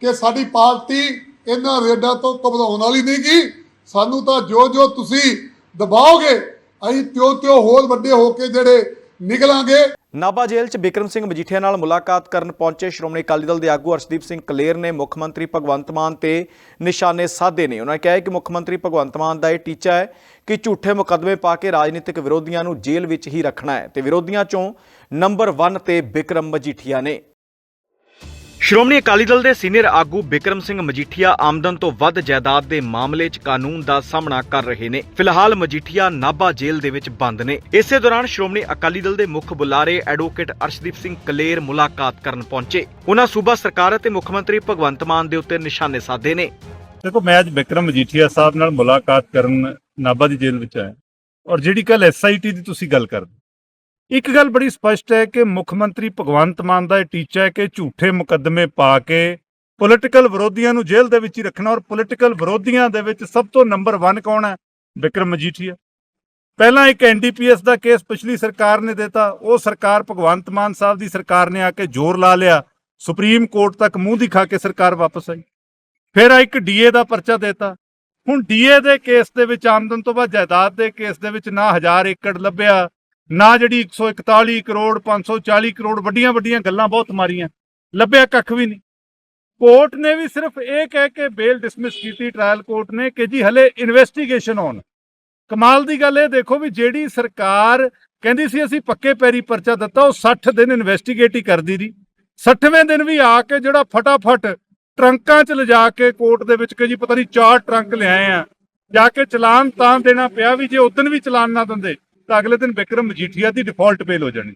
ਕਿ ਸਾਡੀ ਪਾਰਟੀ ਇਹਨਾਂ ਰੇਡਾਂ ਤੋਂ ਘਬਰਾਉਣ ਵਾਲੀ ਨਹੀਂ ਗੀ। ਸਾਨੂੰ ਤਾਂ ਜੋ ਜੋ ਤੁਸੀਂ ਦਬਾਓਗੇ, ਅਸੀਂ ਤਿਉ ਤਿਉ ਹੋਰ ਵੱਡੇ ਹੋ ਕੇ ਜਿਹੜੇ ਨਿਕਲਾਂਗੇ। ਨਾਭਾ ਜੇਲ੍ਹ 'ਚ ਬਿਕਰਮ ਸਿੰਘ ਮਜੀਠੀਆ ਨਾਲ ਮੁਲਾਕਾਤ ਕਰਨ ਪਹੁੰਚੇ ਸ਼੍ਰੋਮਣੀ ਅਕਾਲੀ ਦਲ ਦੇ ਆਗੂ ਅਰਸ਼ਦੀਪ ਸਿੰਘ ਕਲੇਰ ਨੇ ਮੁੱਖ ਮੰਤਰੀ ਭਗਵੰਤ ਮਾਨ ਤੇ ਨਿਸ਼ਾਨੇ ਸਾਧੇ ਨੇ। ਉਹਨਾਂ ਨੇ ਕਿਹਾ ਕਿ ਮੁੱਖ ਮੰਤਰੀ ਭਗਵੰਤ ਮਾਨ ਦਾ ਇਹ ਟੀਚਾ ਹੈ ਕਿ ਝੂਠੇ ਮੁਕੱਦਮੇ ਪਾ ਕੇ ਰਾਜਨੀਤਿਕ ਵਿਰੋਧੀਆਂ ਨੂੰ ਜੇਲ੍ਹ ਵਿੱਚ ਹੀ ਰੱਖਣਾ ਹੈ ਤੇ ਵਿਰੋਧੀਆਂ 'ਚੋਂ ਨੰਬਰ 1 ਤੇ ਬਿਕਰਮ ਮਜੀਠੀਆ ਨੇ। ਸ਼੍ਰੋਮਣੀ ਅਕਾਲੀ ਦਲ ਦੇ ਸੀਨੀਅਰ ਆਗੂ ਬਿਕਰਮ ਸਿੰਘ ਮਜੀਠੀਆ ਆਮਦਨ ਤੋਂ ਵੱਧ ਜਾਇਦਾਦ ਦੇ ਮਾਮਲੇ 'ਚ ਕਾਨੂੰਨ ਦਾ ਸਾਹਮਣਾ ਕਰ ਰਹੇ ਨੇ। ਫਿਲਹਾਲ ਮਜੀਠੀਆ ਨਾਭਾ ਜੇਲ੍ਹ ਦੇ ਵਿੱਚ ਬੰਦ ਨੇ। ਇਸੇ ਦੌਰਾਨ ਸ਼੍ਰੋਮਣੀ ਅਕਾਲੀ ਦਲ ਦੇ ਮੁੱਖ ਬੁਲਾਰੇ ਐਡਵੋਕੇਟ ਅਰਸ਼ਦੀਪ ਸਿੰਘ ਕਲੇਰ ਮੁਲਾਕਾਤ ਕਰਨ ਪਹੁੰਚੇ। ਉਹਨਾਂ ਸੂਬਾ ਸਰਕਾਰ ਅਤੇ ਮੁੱਖ ਮੰਤਰੀ ਭਗਵੰਤ ਮਾਨ ਦੇ ਉੱਤੇ ਨਿਸ਼ਾਨੇ ਸਾਧੇ ਨੇ। ਦੇਖੋ ਮੈਂ ਅੱਜ ਵਿਕਰਮ ਮਜੀਠੀਆ ਸਾਹਿਬ ਨਾਲ ਮੁਲਾਕਾਤ ਕਰਨ ਨਾਭਾ ਦੀ ਜੇਲ੍ਹ ਵਿੱਚ ਆਇਆ। ਔਰ ਜਿਹੜੀ ਕੱਲ ਐਸਆਈਟੀ ਦੀ ਤੁਸੀਂ ਗੱਲ ਕਰਦੇ ਇੱਕ ਗੱਲ ਬੜੀ ਸਪਸ਼ਟ ਹੈ ਕਿ ਮੁੱਖ ਮੰਤਰੀ ਭਗਵੰਤ ਮਾਨ ਦਾ ਇਹ ਟੀਚਾ ਹੈ ਕਿ ਝੂਠੇ ਮੁਕੱਦਮੇ ਪਾ ਕੇ ਪੋਲੀਟੀਕਲ ਵਿਰੋਧੀਆਂ ਨੂੰ ਜੇਲ੍ਹ ਦੇ ਵਿੱਚ ਹੀ ਰੱਖਣਾ ਔਰ ਪੋਲੀਟੀਕਲ ਵਿਰੋਧੀਆਂ ਦੇ ਵਿੱਚ ਸਭ ਤੋਂ ਨੰਬਰ 1 ਕੌਣ ਹੈ? ਵਿਕਰਮ ਮਜੀਠੀਆ ਪਹਿਲਾਂ ਇੱਕ ਐਨਡੀਪੀਐਸ ਦਾ ਕੇਸ ਪਿਛਲੀ ਸਰਕਾਰ ਨੇ ਦਿੱਤਾ। ਉਹ ਸਰਕਾਰ ਭਗਵੰਤ ਮਾਨ ਸਾਹਿਬ ਦੀ ਸਰਕਾਰ ਨੇ ਆ ਕੇ ਜ਼ੋਰ ਲਾ ਲਿਆ। ਸੁਪਰੀਮ ਕੋਰਟ ਤੱਕ ਮੂੰਹ ਦਿਖਾ ਕੇ ਸਰਕਾਰ ਵਾਪਸ ਆਈ। ਫਿਰ ਆ ਇੱਕ ਡੀਏ ਦਾ ਪਰਚਾ ਦਿੱਤਾ। ਹੁਣ ਡੀਏ ਦੇ ਕੇਸ ਦੇ ਵਿੱਚ ਆਮਦਨ ਤੋਂ ਬਾਅਦ ਜਾਇਦਾਦ ਦੇ ਕੇਸ ਦੇ ਵਿੱਚ ਨਾ 1000 ਏਕੜ ਲੱਭਿਆ। ਨਾ ਜਿਹੜੀ 141 ਕਰੋੜ 540 ਕਰੋੜ ਵੱਡੀਆਂ ਵੱਡੀਆਂ ਗੱਲਾਂ ਬਹੁਤ ਮਾਰੀਆਂ। ਲੱਭਿਆ ਕੱਖ ਵੀ ਨਹੀਂ। ਕੋਰਟ ਨੇ ਵੀ ਸਿਰਫ ਇਹ ਕਹਿ ਕੇ ਬੇਲ ਡਿਸਮਿਸ ਕੀਤੀ ਟ੍ਰਾਇਲ ਕੋਰਟ ਨੇ, ਕਿ ਜੀ ਹਲੇ ਇਨਵੈਸਟੀਗੇਸ਼ਨ ਹੋਣ ਕਮਾਲ ਦੀ ਗੱਲ ਇਹ ਦੇਖੋ ਵੀ ਜਿਹੜੀ ਸਰਕਾਰ ਕਹਿੰਦੀ ਸੀ ਅਸੀਂ ਪੱਕੇ ਪੈਰੀ ਪਰਚਾ ਦਿੱਤਾ, ਉਹ 60 ਦਿਨ ਇਨਵੈਸਟੀਗੇਟ ਹੀ ਕਰਦੀ ਰਹੀ। 60ਵੇਂ ਦਿਨ ਵੀ ਆ ਕੇ ਜਿਹੜਾ ਫਟਾਫਟ ਟਰੰਕਾਂ 'ਚ ਲਿਜਾ ਕੇ ਕੋਰਟ ਦੇ ਵਿੱਚ ਕਿ ਜੀ ਪਤਾ ਨਹੀਂ ਚਾਰ ਟਰੰਕ ਲਿਆਏ ਆ, ਜਾ ਕੇ ਚਲਾਨ ਤਾਂ ਦੇਣਾ ਪਿਆ ਵੀ ਜੇ ਉਦੋਂ ਵੀ ਚਲਾਨ ਨਾ ਦਿੰਦੇ। ਤਾਂ ਅਗਲੇ ਦਿਨ ਵਿਕਰਮ ਮਜੀਠੀਆ ਦੀ ਡਿਫਾਲਟ ਬੇਲ ਹੋ ਜਾਣੀ।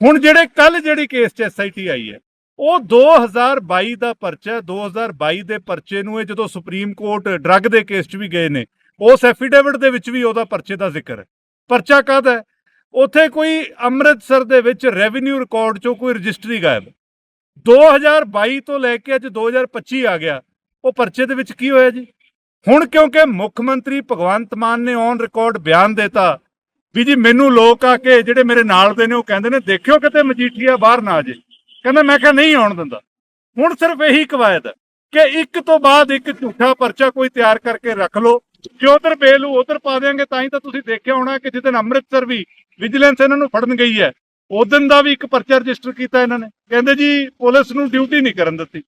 ਹੁਣ ਜਿਹੜੇ ਕੱਲ ਜਿਹੜੀ ਕੇਸ 'ਚ ਐਸਆਈਟੀ ਆਈ ਹੈ, ਉਹ 2022 ਦਾ ਪਰਚਾ ਹੈ। 2022 ਦੇ ਪਰਚੇ ਨੂੰ ਇਹ ਜਦੋਂ ਸੁਪਰੀਮ ਕੋਰਟ ਡਰੱਗ ਦੇ ਕੇਸ 'ਚ ਵੀ ਗਏ ਨੇ, ਉਸ ਐਫੀਡੇਵਿਟ ਦੇ ਵਿੱਚ ਵੀ ਉਹਦਾ ਪਰਚੇ ਦਾ ਜ਼ਿਕਰ ਹੈ। ਪਰਚਾ ਕਾਹਦਾ ਹੈ? ਉੱਥੇ ਕੋਈ ਅੰਮ੍ਰਿਤਸਰ ਦੇ ਵਿੱਚ ਰੈਵਨਿਊ ਰਿਕਾਰਡ 'ਚੋਂ ਕੋਈ ਰਜਿਸਟਰੀ ਗਾਇਬ 2022 ਤੋਂ ਲੈ ਕੇ ਅੱਜ 2025 ਆ ਗਿਆ। ਉਹ ਪਰਚੇ ਦੇ ਵਿੱਚ ਕੀ ਹੋਇਆ ਜੀ? ਹੁਣ ਕਿਉਂਕਿ ਮੁੱਖ ਮੰਤਰੀ ਭਗਵੰਤ ਮਾਨ ਨੇ ਔਨ ਰਿਕਾਰਡ ਬਿਆਨ ਦਿੱਤਾ ਵੀ ਜੀ ਮੈਨੂੰ ਲੋਕ ਆ ਕੇ ਜਿਹੜੇ ਮੇਰੇ ਨਾਲ ਦੇ ਨੇ, ਉਹ ਕਹਿੰਦੇ ਨੇ, ਦੇਖਿਓ ਕਿਤੇ ਮਜੀਠੀਆ ਬਾਹਰ ਨਾ ਆ ਜੇ। ਕਹਿੰਦਾ, ਮੈਂ ਕਿਹਾ ਨਹੀਂ ਆਉਣ ਦਿੰਦਾ। ਹੁਣ ਸਿਰਫ ਇਹੀ ਕਵਾਇਦ ਹੈ ਕਿ ਇੱਕ ਤੋਂ ਬਾਅਦ ਇੱਕ ਝੂਠਾ ਪਰਚਾ ਕੋਈ ਤਿਆਰ ਕਰਕੇ ਰੱਖ ਲਓ। ਜੇ ਉਧਰ ਬੇਲੂ ਉਧਰ ਪਾ ਦੇਾਂਗੇ ਤਾਂ ਹੀ ਤਾਂ ਤੁਸੀਂ ਦੇਖਿਆ ਹੋਣਾ ਕਿ ਜਿੱਦਨ ਅੰਮ੍ਰਿਤਸਰ ਵੀ ਵਿਜੀਲੈਂਸ ਇਹਨਾਂ ਨੂੰ ਫੜਨ ਗਈ ਹੈ ਉਦੋਂ ਦਾ ਵੀ ਇੱਕ ਪਰਚਾ ਰਜਿਸਟਰ ਕੀਤਾ ਇਹਨਾਂ ਨੇ। ਕਹਿੰਦੇ ਜੀ, ਪੁਲਿਸ ਨੂੰ ਡਿਊਟੀ ਨਹੀਂ ਕਰਨ ਦਿੱਤੀ।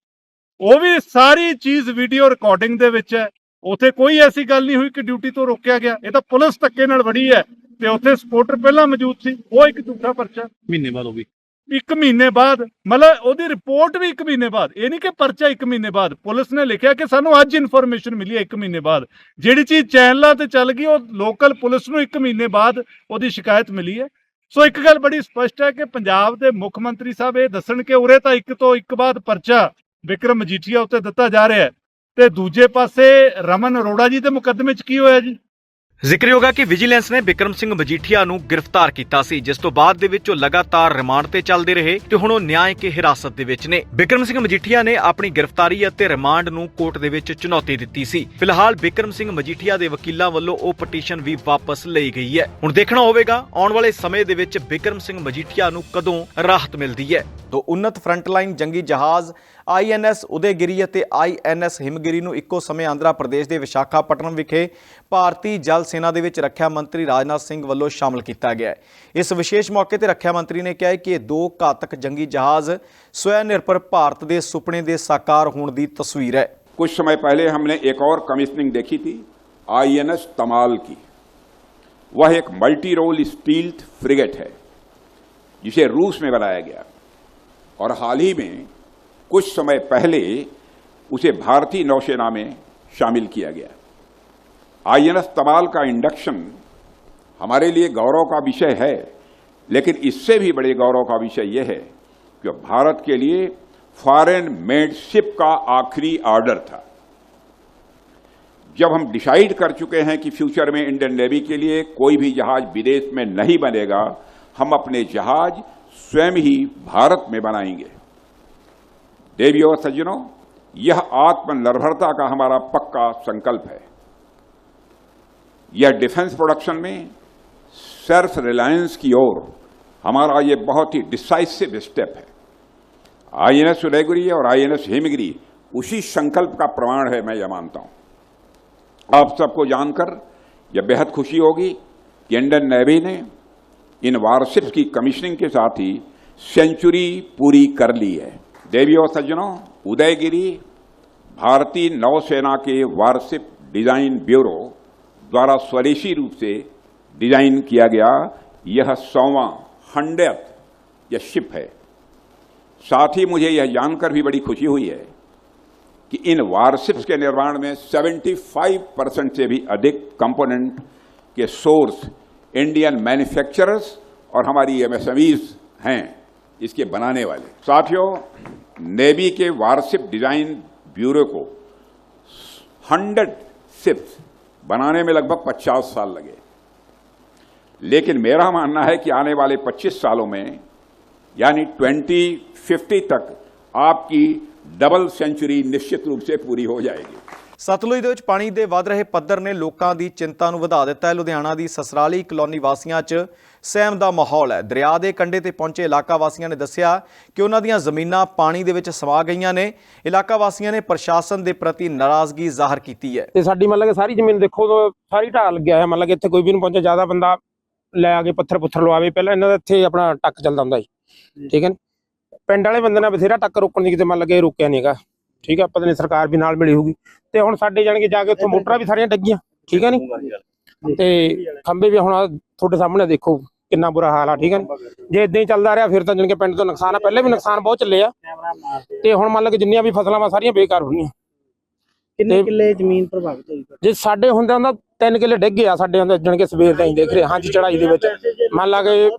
ਉਹ ਵੀ ਸਾਰੀ ਚੀਜ਼ ਵੀਡੀਓ ਰਿਕਾਰਡਿੰਗ ਦੇ ਵਿੱਚ ਹੈ। ਉਥੇ ਕੋਈ ਐਸੀ ਗੱਲ ਨਹੀਂ ਹੋਈ ਕਿ ਡਿਊਟੀ ਤੋਂ ਰੋਕਿਆ ਗਿਆ। ਇਹ ਤਾਂ ਪੁਲਿਸ ਧੱਕੇ ਨਾਲ ਵੜੀ ਹੈ। ਤੇ ਉੱਥੇ ਸਪੋਰਟਰ ਪਹਿਲਾਂ ਮੌਜੂਦ ਸੀ ਉਹ ਇੱਕ ਝੂਠਾ ਪਰਚਾ। ਮਹੀਨੇ ਬਾਅਦ ਉਹ ਵੀ। ਇੱਕ ਮਹੀਨੇ ਬਾਅਦ ਮਤਲਬ ਉਹਦੀ ਰਿਪੋਰਟ ਵੀ ਇੱਕ ਮਹੀਨੇ ਬਾਅਦ। ਇਹ ਨਹੀਂ ਕਿ ਪਰਚਾ ਇੱਕ ਮਹੀਨੇ ਬਾਅਦ। ਪੁਲਿਸ ਨੇ ਲਿਖਿਆ ਕਿ ਸਾਨੂੰ ਅੱਜ ਇਨਫੋਰਮੇਸ਼ਨ ਮਿਲੀ ਹੈ ਇੱਕ ਮਹੀਨੇ ਬਾਅਦ। ਜਿਹੜੀ ਚੀਜ਼ ਚੈਨਲਾਂ ਤੇ ਚੱਲ ਗਈ ਉਹ ਲੋਕਲ ਪੁਲਿਸ ਨੂੰ ਇੱਕ ਮਹੀਨੇ ਬਾਅਦ ਉਹਦੀ ਸ਼ਿਕਾਇਤ ਮਿਲੀ ਹੈ। ਸੋ ਇੱਕ ਗੱਲ ਬੜੀ ਸਪਸ਼ਟ ਹੈ ਕਿ ਪੰਜਾਬ ਦੇ ਮੁੱਖ ਮੰਤਰੀ ਸਾਹਿਬ ਇਹ ਦੱਸਣ ਕਿ ਉਰੇ ਤਾਂ ਇੱਕ ਤੋਂ ਇੱਕ ਬਾਅਦ ਪਰਚਾ ਵਿਕਰਮ ਮਜੀਠੀਆ ਉੱਤੇ ਦਿੱਤਾ ਜਾ ਰਿਹਾ ਹੈ। ਤੇ ਦੂਜੇ ਪਾਸੇ ਰਮਨ ਅਰੋੜਾ ਜੀ ਦੇ ਮੁਕੱਦਮੇ 'ਚ ਕੀ ਹੋਇਆ ਜੀ? ਜ਼ਿਕਰਯੋਗ ਹੈ ਕਿ ਵਿਜੀਲੈਂਸ ਨੇ ਬਿਕਰਮ ਸਿੰਘ ਮਜੀਠੀਆ ਨੂੰ ਗ੍ਰਿਫਤਾਰ ਕੀਤਾ ਸੀ, ਜਿਸ ਤੋਂ ਬਾਅਦ ਦੇ ਵਿੱਚ ਉਹ ਲਗਾਤਾਰ ਰਿਮਾਂਡ ਤੇ ਚੱਲਦੇ ਰਹੇ ਤੇ ਹੁਣ ਉਹ ਨਿਆਂਇਕ ਹਿਰਾਸਤ ਦੇ ਵਿੱਚ ਨੇ। ਬਿਕਰਮ ਸਿੰਘ ਮਜੀਠੀਆ ਨੇ ਆਪਣੀ ਗ੍ਰਿਫਤਾਰੀ ਅਤੇ ਰਿਮਾਂਡ ਨੂੰ ਕੋਰਟ ਦੇ ਵਿੱਚ ਚੁਣੌਤੀ ਦਿੱਤੀ ਸੀ। ਫਿਲਹਾਲ ਬਿਕਰਮ ਸਿੰਘ ਮਜੀਠੀਆ ਦੇ ਵਕੀਲਾਂ ਵੱਲੋਂ ਉਹ ਪਟੀਸ਼ਨ ਵੀ ਵਾਪਸ ਲਈ ਗਈ ਹੈ। ਹੁਣ ਦੇਖਣਾ ਹੋਵੇਗਾ, ਆਉਣ ਵਾਲੇ ਸਮੇਂ ਦੇ ਵਿੱਚ ਬਿਕਰਮ ਸਿੰਘ ਮਜੀਠੀਆ ਨੂੰ ਕਦੋਂ ਰਾਹਤ ਮਿਲਦੀ ਹੈ। ਤੋਂ ਉન્નਤ ਫਰੰਟਲਾਈਨ ਜੰਗੀ ਜਹਾਜ਼ ਆਈਐਨਐਸ ਉਦੈਗਿਰੀ ਅਤੇ ਆਈਐਨਐਸ ਹਿਮਗਿਰੀ ਨੂੰ ਇੱਕੋ ਸਮੇਂ ਆਂਧਰਾ ਪ੍ਰਦੇਸ਼ ਦੇ ਵਿਸ਼ਾਖਾਪਟਨਮ ਵਿਖੇ ਭਾਰਤੀ ਜਲ ਸੈਨਾ ਦੇ ਵਿੱਚ ਰੱਖਿਆ ਮੰਤਰੀ ਰਾਜਨਾਥ ਸਿੰਘ ਵੱਲੋਂ ਸ਼ਾਮਲ ਕੀਤਾ ਗਿਆ ਹੈ ਇਸ ਵਿਸ਼ੇਸ਼ ਮੌਕੇ ਤੇ ਰੱਖਿਆ ਮੰਤਰੀ ਨੇ ਕਿਹਾ ਹੈ ਕਿ ਇਹ ਦੋ ਘਾਤਕ ਜੰਗੀ ਜਹਾਜ਼ ਸਵੈ ਨਿਰਭਰ ਭਾਰਤ ਦੇ ਸੁਪਨੇ ਦੇ ਸਾਕਾਰ ਹੋਣ ਦੀ ਤਸਵੀਰ ਹੈ कुछ समय पहले हमने एक और कमीशनिंग देखी थी आईएनएस तमाल की वह एक मल्टी रोल स्टील्थ फ्रिगेट है जिसे रूस में बनाया गया और हाल ही में कुछ समय पहले उसे भारतीय नौसेना में शामिल किया गया आईएनएस तमाल का इंडक्शन हमारे लिए गौरव का विषय है, लेकिन इससे भी बड़े गौरव का विषय यह है कि भारत के लिए फॉरेन मेड शिप का आखिरी ऑर्डर था। जब हम डिसाइड कर चुके हैं कि फ्यूचर में इंडियन नेवी के लिए कोई भी जहाज़ विदेश में नहीं बनेगा, हम अपने जहाज़ स्वयं ही भारत में बनाएँगे। देवी और सज्जनों, यह आत्मनिर्भरता का हमारा पक्का संकल्प है। यह डिफेंस प्रोडक्शन में सेल्फ रिलायंस की ओर हमारा ये बहुत ही डिसाइसिव स्टेप है। आईएनएस उदयगिरी और आईएनएस हिमगिरी उसी संकल्प का प्रमाण है, मैं यह मानता हूँ। आप सबको जानकर यह बेहद खुशी होगी कि इंडियन नेवी ने इन वारशिप्स की कमीशनिंग के साथ ही सेंचुरी पूरी कर ली है। देवी और सज्जनों, उदयगिरी, भारतीय नौसेना के वारशिप डिज़ाइन ब्यूरो द्वारा स्वदेशी रूप से डिज़ाइन किया गया यह सौवा हंड्रेड यह शिप है। साथ ही मुझे यह जानकर भी बड़ी खुशी हुई है कि इन वारशिप्स के निर्माण में 75 परसेंट से भी अधिक कंपोनेंट के सोर्स इंडियन मैन्युफैक्चरर्स और हमारी एमएसएमईज हैं इसके बनाने वाले। साथियों नेवी के वारशिप डिज़ाइन ब्यूरो को 100 शिप्स बनाने में लगभग 50 साल लगे। लेकिन मेरा मानना है कि आने वाले 25 सालों में, यानी 2050 तक, आपकी डबल सेंचुरी निश्चित रूप से पूरी हो जाएगी। ਸਤਲੁਜ ਦੇ ਵਿੱਚ ਪਾਣੀ ਦੇ ਵਧ ਰਹੇ ਪੱਧਰ ਨੇ ਲੋਕਾਂ ਦੀ ਚਿੰਤਾ ਨੂੰ ਵਧਾ ਦਿੱਤਾ ਹੈ। ਲੁਧਿਆਣਾ ਦੀ ਸਸਰਾਲੀ ਕਲੋਨੀ ਵਾਸੀਆਂ 'ਚ ਸਹਿਮ ਦਾ ਮਾਹੌਲ ਹੈ। ਦਰਿਆ ਦੇ ਕੰਢੇ ਤੇ ਪਹੁੰਚੇ ਇਲਾਕਾ ਵਾਸੀਆਂ ਨੇ ਦੱਸਿਆ ਕਿ ਉਹਨਾਂ ਦੀਆਂ ਜ਼ਮੀਨਾਂ ਪਾਣੀ ਦੇ ਵਿੱਚ ਸਮਾ ਗਈਆਂ ਨੇ। ਇਲਾਕਾ ਵਾਸੀਆਂ ਨੇ ਪ੍ਰਸ਼ਾਸਨ ਦੇ ਪ੍ਰਤੀ ਨਾਰਾਜ਼ਗੀ ਜ਼ਾਹਰ ਕੀਤੀ ਹੈ। ਤੇ ਸਾਡੀ ਮਤਲਬ ਕਿ ਸਾਰੀ ਜ਼ਮੀਨ ਦੇਖੋ ਤਾਂ ਸਾਰੀ ਢਾਲ ਲੱਗਿਆ ਹੈ ਮਤਲਬ ਕਿ ਇੱਥੇ ਕੋਈ ਵੀ ਨਹੀਂ ਪਹੁੰਚਿਆ ਜ਼ਿਆਦਾ ਬੰਦਾ ਲੈ ਆ ਕੇ ਪੱਥਰ ਪੁੱਥਰ ਲਵਾਵੇ। ਪਹਿਲਾਂ ਇਹਨਾਂ ਦਾ ਇੱਥੇ ਆਪਣਾ ਟੱਕ ਚੱਲਦਾ ਹੁੰਦਾ ਸੀ। ਠੀਕ ਹੈ ਨੀ? ਪਿੰਡ ਵਾਲੇ ਬੰਦੇ ਨੇ ਬਥੇਰਾ ਟੱਕ ਰੋਕਣ ਦੀ ਕਿਤੇ ਮਤਲਬ ਕਿ ਰੋਕਿਆ ਨਹੀਂਗਾ ਠੀਕ ਹੈ ਪਤਾ ਨਹੀਂ ਸਰਕਾਰ ਵੀ ਨਾਲ ਮਿਲੀ ਹੋਊਗੀ। ਤੇ ਹੁਣ ਸਾਡੇ ਜਾਣਗੇ ਜਾ ਕੇ ਉੱਥੇ ਮੋਟਰਾਂ ਵੀ ਸਾਰੀਆਂ ਡੱਗੀਆਂ ਠੀਕ ਹੈ ਨਹੀਂ ਤੇ ਖੰਭੇ ਵੀ ਹੁਣ ਤੁਹਾਡੇ ਸਾਹਮਣੇ ਦੇਖੋ ਕਿੰਨਾ ਬੁਰਾ ਹਾਲ ਆ ਠੀਕ ਹੈ? ਜੇ ਇਦਾਂ ਹੀ ਚੱਲਦਾ ਰਿਹਾ ਫਿਰ ਤਾਂ ਜਾਣੀ ਕਿ ਪਿੰਡ ਤੋਂ ਨੁਕਸਾਨ ਆ। ਪਹਿਲੇ ਵੀ ਨੁਕਸਾਨ ਬਹੁਤ ਚੱਲੇ ਆ। ਤੇ ਹੁਣ ਮੰਨ ਲਓ ਕਿ ਜਿੰਨੀਆਂ ਵੀ ਫਸਲਾਂ ਵਾ ਸਾਰੀਆਂ ਬੇਕਾਰ ਹੋਣੀਆਂ। ਕਿੰਨੇ ਕਿੱਲੇ ਜ਼ਮੀਨ ਪ੍ਰਭਾਵਿਤ ਹੋਈ? ਜੇ ਸਾਡੇ ਹੁੰਦੇ ਹੁੰਦਾ ਤਿੰਨ ਕਿੱਲੇ ਡਿੱਗ ਗਿਆ ਸਾਡੇ ਹੁੰਦੇ ਜਣ ਕੇ ਸਵੇਰ ਦਾ ਹੀ ਦੇਖ ਰਹੇ ਹਾਂ ਜੀ ਚੜਾਈ ਦੇ ਵਿੱਚ। ਮੰਨ ਲਾ ਕੇ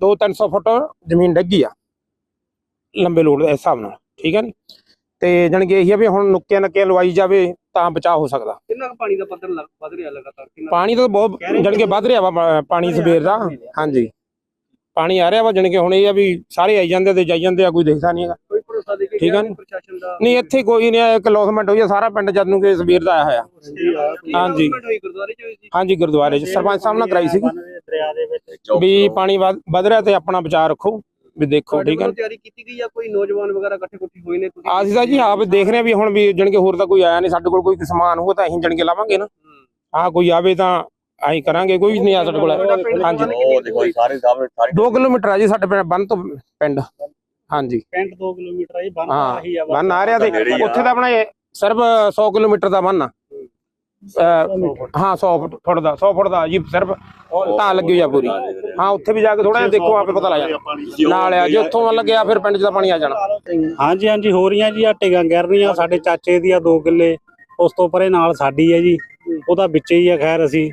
2-300 ਫੁੱਟ ਜ਼ਮੀਨ ਡਿੱਗੀ ਆ ਲੰਬੇ ਲੋੜ ਦੇ ਹਿਸਾਬ ਨਾਲ ਠੀਕ ਹੈ ਨੀ? ਤੇ ਜਣ ਕੇ ਇਹੀ ਆ ਵੀ ਹੁਣ ਨੁੱਕਿਆਂ ਨੱਕਿਆਂ ਲਵਾਈ ਜਾਵੇ ਤਾਂ ਬਚਾਅ ਹੋ ਸਕਦਾ। ਕਿੰਨਾ ਕੁ ਪਾਣੀ ਦਾ ਪੱਧਰ ਲੱਗ- ਵੱਧ ਰਿਹਾ ਲਗਾਤਾਰ? ਕਿੰਨਾ ਪਾਣੀ ਤਾਂ ਬਹੁਤ ਜਣ ਕੇ ਵੱਧ ਰਿਹਾ ਵਾ ਪ- ਪਾਣੀ ਸਵੇਰ ਦਾ। ਹਾਂਜੀ। ਪਾਣੀ ਆ ਰਿਹਾ ਵਾ ਜਣ ਕੇ ਹੁਣ ਇਹ ਆ ਵੀ ਸਾਰੇ ਆਈ ਜਾਂਦੇ ਤੇ ਜਾਈ ਜਾਂਦੇ ਆ ਕੋਈ ਦੇਖਦਾ ਨਹੀਂ ਹੈਗਾ। ਕੋਈ ਭਰੋਸਾ ਦੇ ਕੇ ਠੀਕ ਆ ਨੀ? ਪ੍ਰਸ਼ਾਸਨ ਦਾ? ਨਹੀਂ ਇੱਥੇ ਕੋਈ ਨਹੀਂ ਇੱਕ ਲੋਸਮੈਂਟ ਹੋਈ ਆ ਸਾਰਾ ਪਿੰਡ ਜਦ ਨੂੰ ਕਿ ਸਵੇਰ ਦਾ ਆਇਆ ਹੋਇਆ। ਹਾਂਜੀ। announcement ਹੋਈ? ਗੁਰਦੁਆਰੇ ਚ ਹੋਈ ਸੀ? ਹਾਂਜੀ ਗੁਰਦੁਆਰੇ 'ਚ। ਸਰਪੰਚ ਸਾਹਿਬ ਨਾਲ ਕਰਾਈ ਸੀਗੀ। ਦਰਿਆ ਦੇ ਵਿੱਚ ਵੀ ਪਾਣੀ ਵੱਧ ਵੱਧ ਰਿਹਾ ਤੇ ਆਪਣਾ ਬਚਾਅ ਰੱਖੋ। ਵੀ ਦੇਖੋ ਠੀਕ ਹੈ ਤਿਆਰੀ ਕੀਤੀ ਗਈ ਆ ਕੋਈ ਨੌਜਵਾਨ ਵਗੈਰਾ ਇਕੱਠੇ ਕੁੱਠੇ ਹੋਏ ਨੇ ਤੁਸੀਂ? ਅਸੀਂ ਤਾਂ ਜੀ ਆਪ ਦੇਖ ਰਹੇ ਹਾਂ ਵੀ ਹੁਣ ਵੀ ਜਣ ਕੇ ਹੋਰ ਤਾਂ ਕੋਈ ਆਇਆ ਨਹੀਂ ਸਾਡੇ ਕੋਲ ਕੋਈ ਸਮਾਨ ਹੋਊ ਤਾਂ ਅਸੀਂ ਜਣ ਕੇ ਲਾਵਾਂਗੇ ਨਾ। ਹਾਂ। ਕੋਈ ਆਵੇ ਤਾਂ ਅਸੀਂ ਕਰਾਂਗੇ ਕੋਈ ਨਹੀਂ ਆ ਸਾਡੇ ਕੋਲ। ਹਾਂਜੀ। ਉਹ ਦੇਖੋ ਸਾਰੇ ਸਾਹਮਣੇ ਸਾਰੇ 2 ਕਿਲੋਮੀਟਰ ਆ ਜੀ ਸਾਡੇ ਪਿੰਡ ਬੰਨ ਤੋਂ ਪਿੰਡ। ਹਾਂਜੀ। ਪਿੰਡ 2 ਕਿਲੋਮੀਟਰ ਆ ਜੀ ਬੰਨ ਹਾਂ ਆਹੀ ਆ ਬੰਨ ਆ ਰਿਹਾ ਤੇ ਆ। ਉੱਥੇ ਤਾਂ ਆਪਣਾ ਸਿਰਫ 100 ਕਿਲੋਮੀਟਰ ਦਾ ਬੰਨ ਆ। ਹਾਂ 100 ਫੁੱਟ ਦਾ 100 ਫੁੱਟ ਦਾ ਜੀ ਸਿਰਫ ਢਾਲ ਲੱਗੀ ਹੋਈ ਆ ਪੂਰੀ। ਹਾਂ ਉੱਥੇ ਵੀ ਜਾ ਕੇ ਥੋੜਾ ਜਿਹਾ ਦੇਖੋ ਆਪੇ ਪਤਾ ਲੱਗ ਜਾਣਾ। ਨਾਲ ਆ ਜੇ ਉੱਥੋਂ ਵੱਲ ਲੱਗਿਆ ਫਿਰ ਪਿੰਡ 'ਚ ਦਾ ਪਾਣੀ ਆ ਜਾਣਾ। ਹਾਂਜੀ ਹਾਂਜੀ ਹੋ ਰਹੀਆਂ ਜੀ ਆ ਟਿਗਾਂ ਗਿਰ ਰਹੀਆਂ ਸਾਡੇ ਚਾਚੇ ਦੀ ਆ 2 ਕਿੱਲੇ ਉਸ ਤੋਂ ਪਰੇ ਨਾਲ ਸਾਡੀ ਹੈ ਜੀ ਉਹਦਾ ਵਿੱਚ ਹੀ ਆ ਖੈਰ ਅਸੀਂ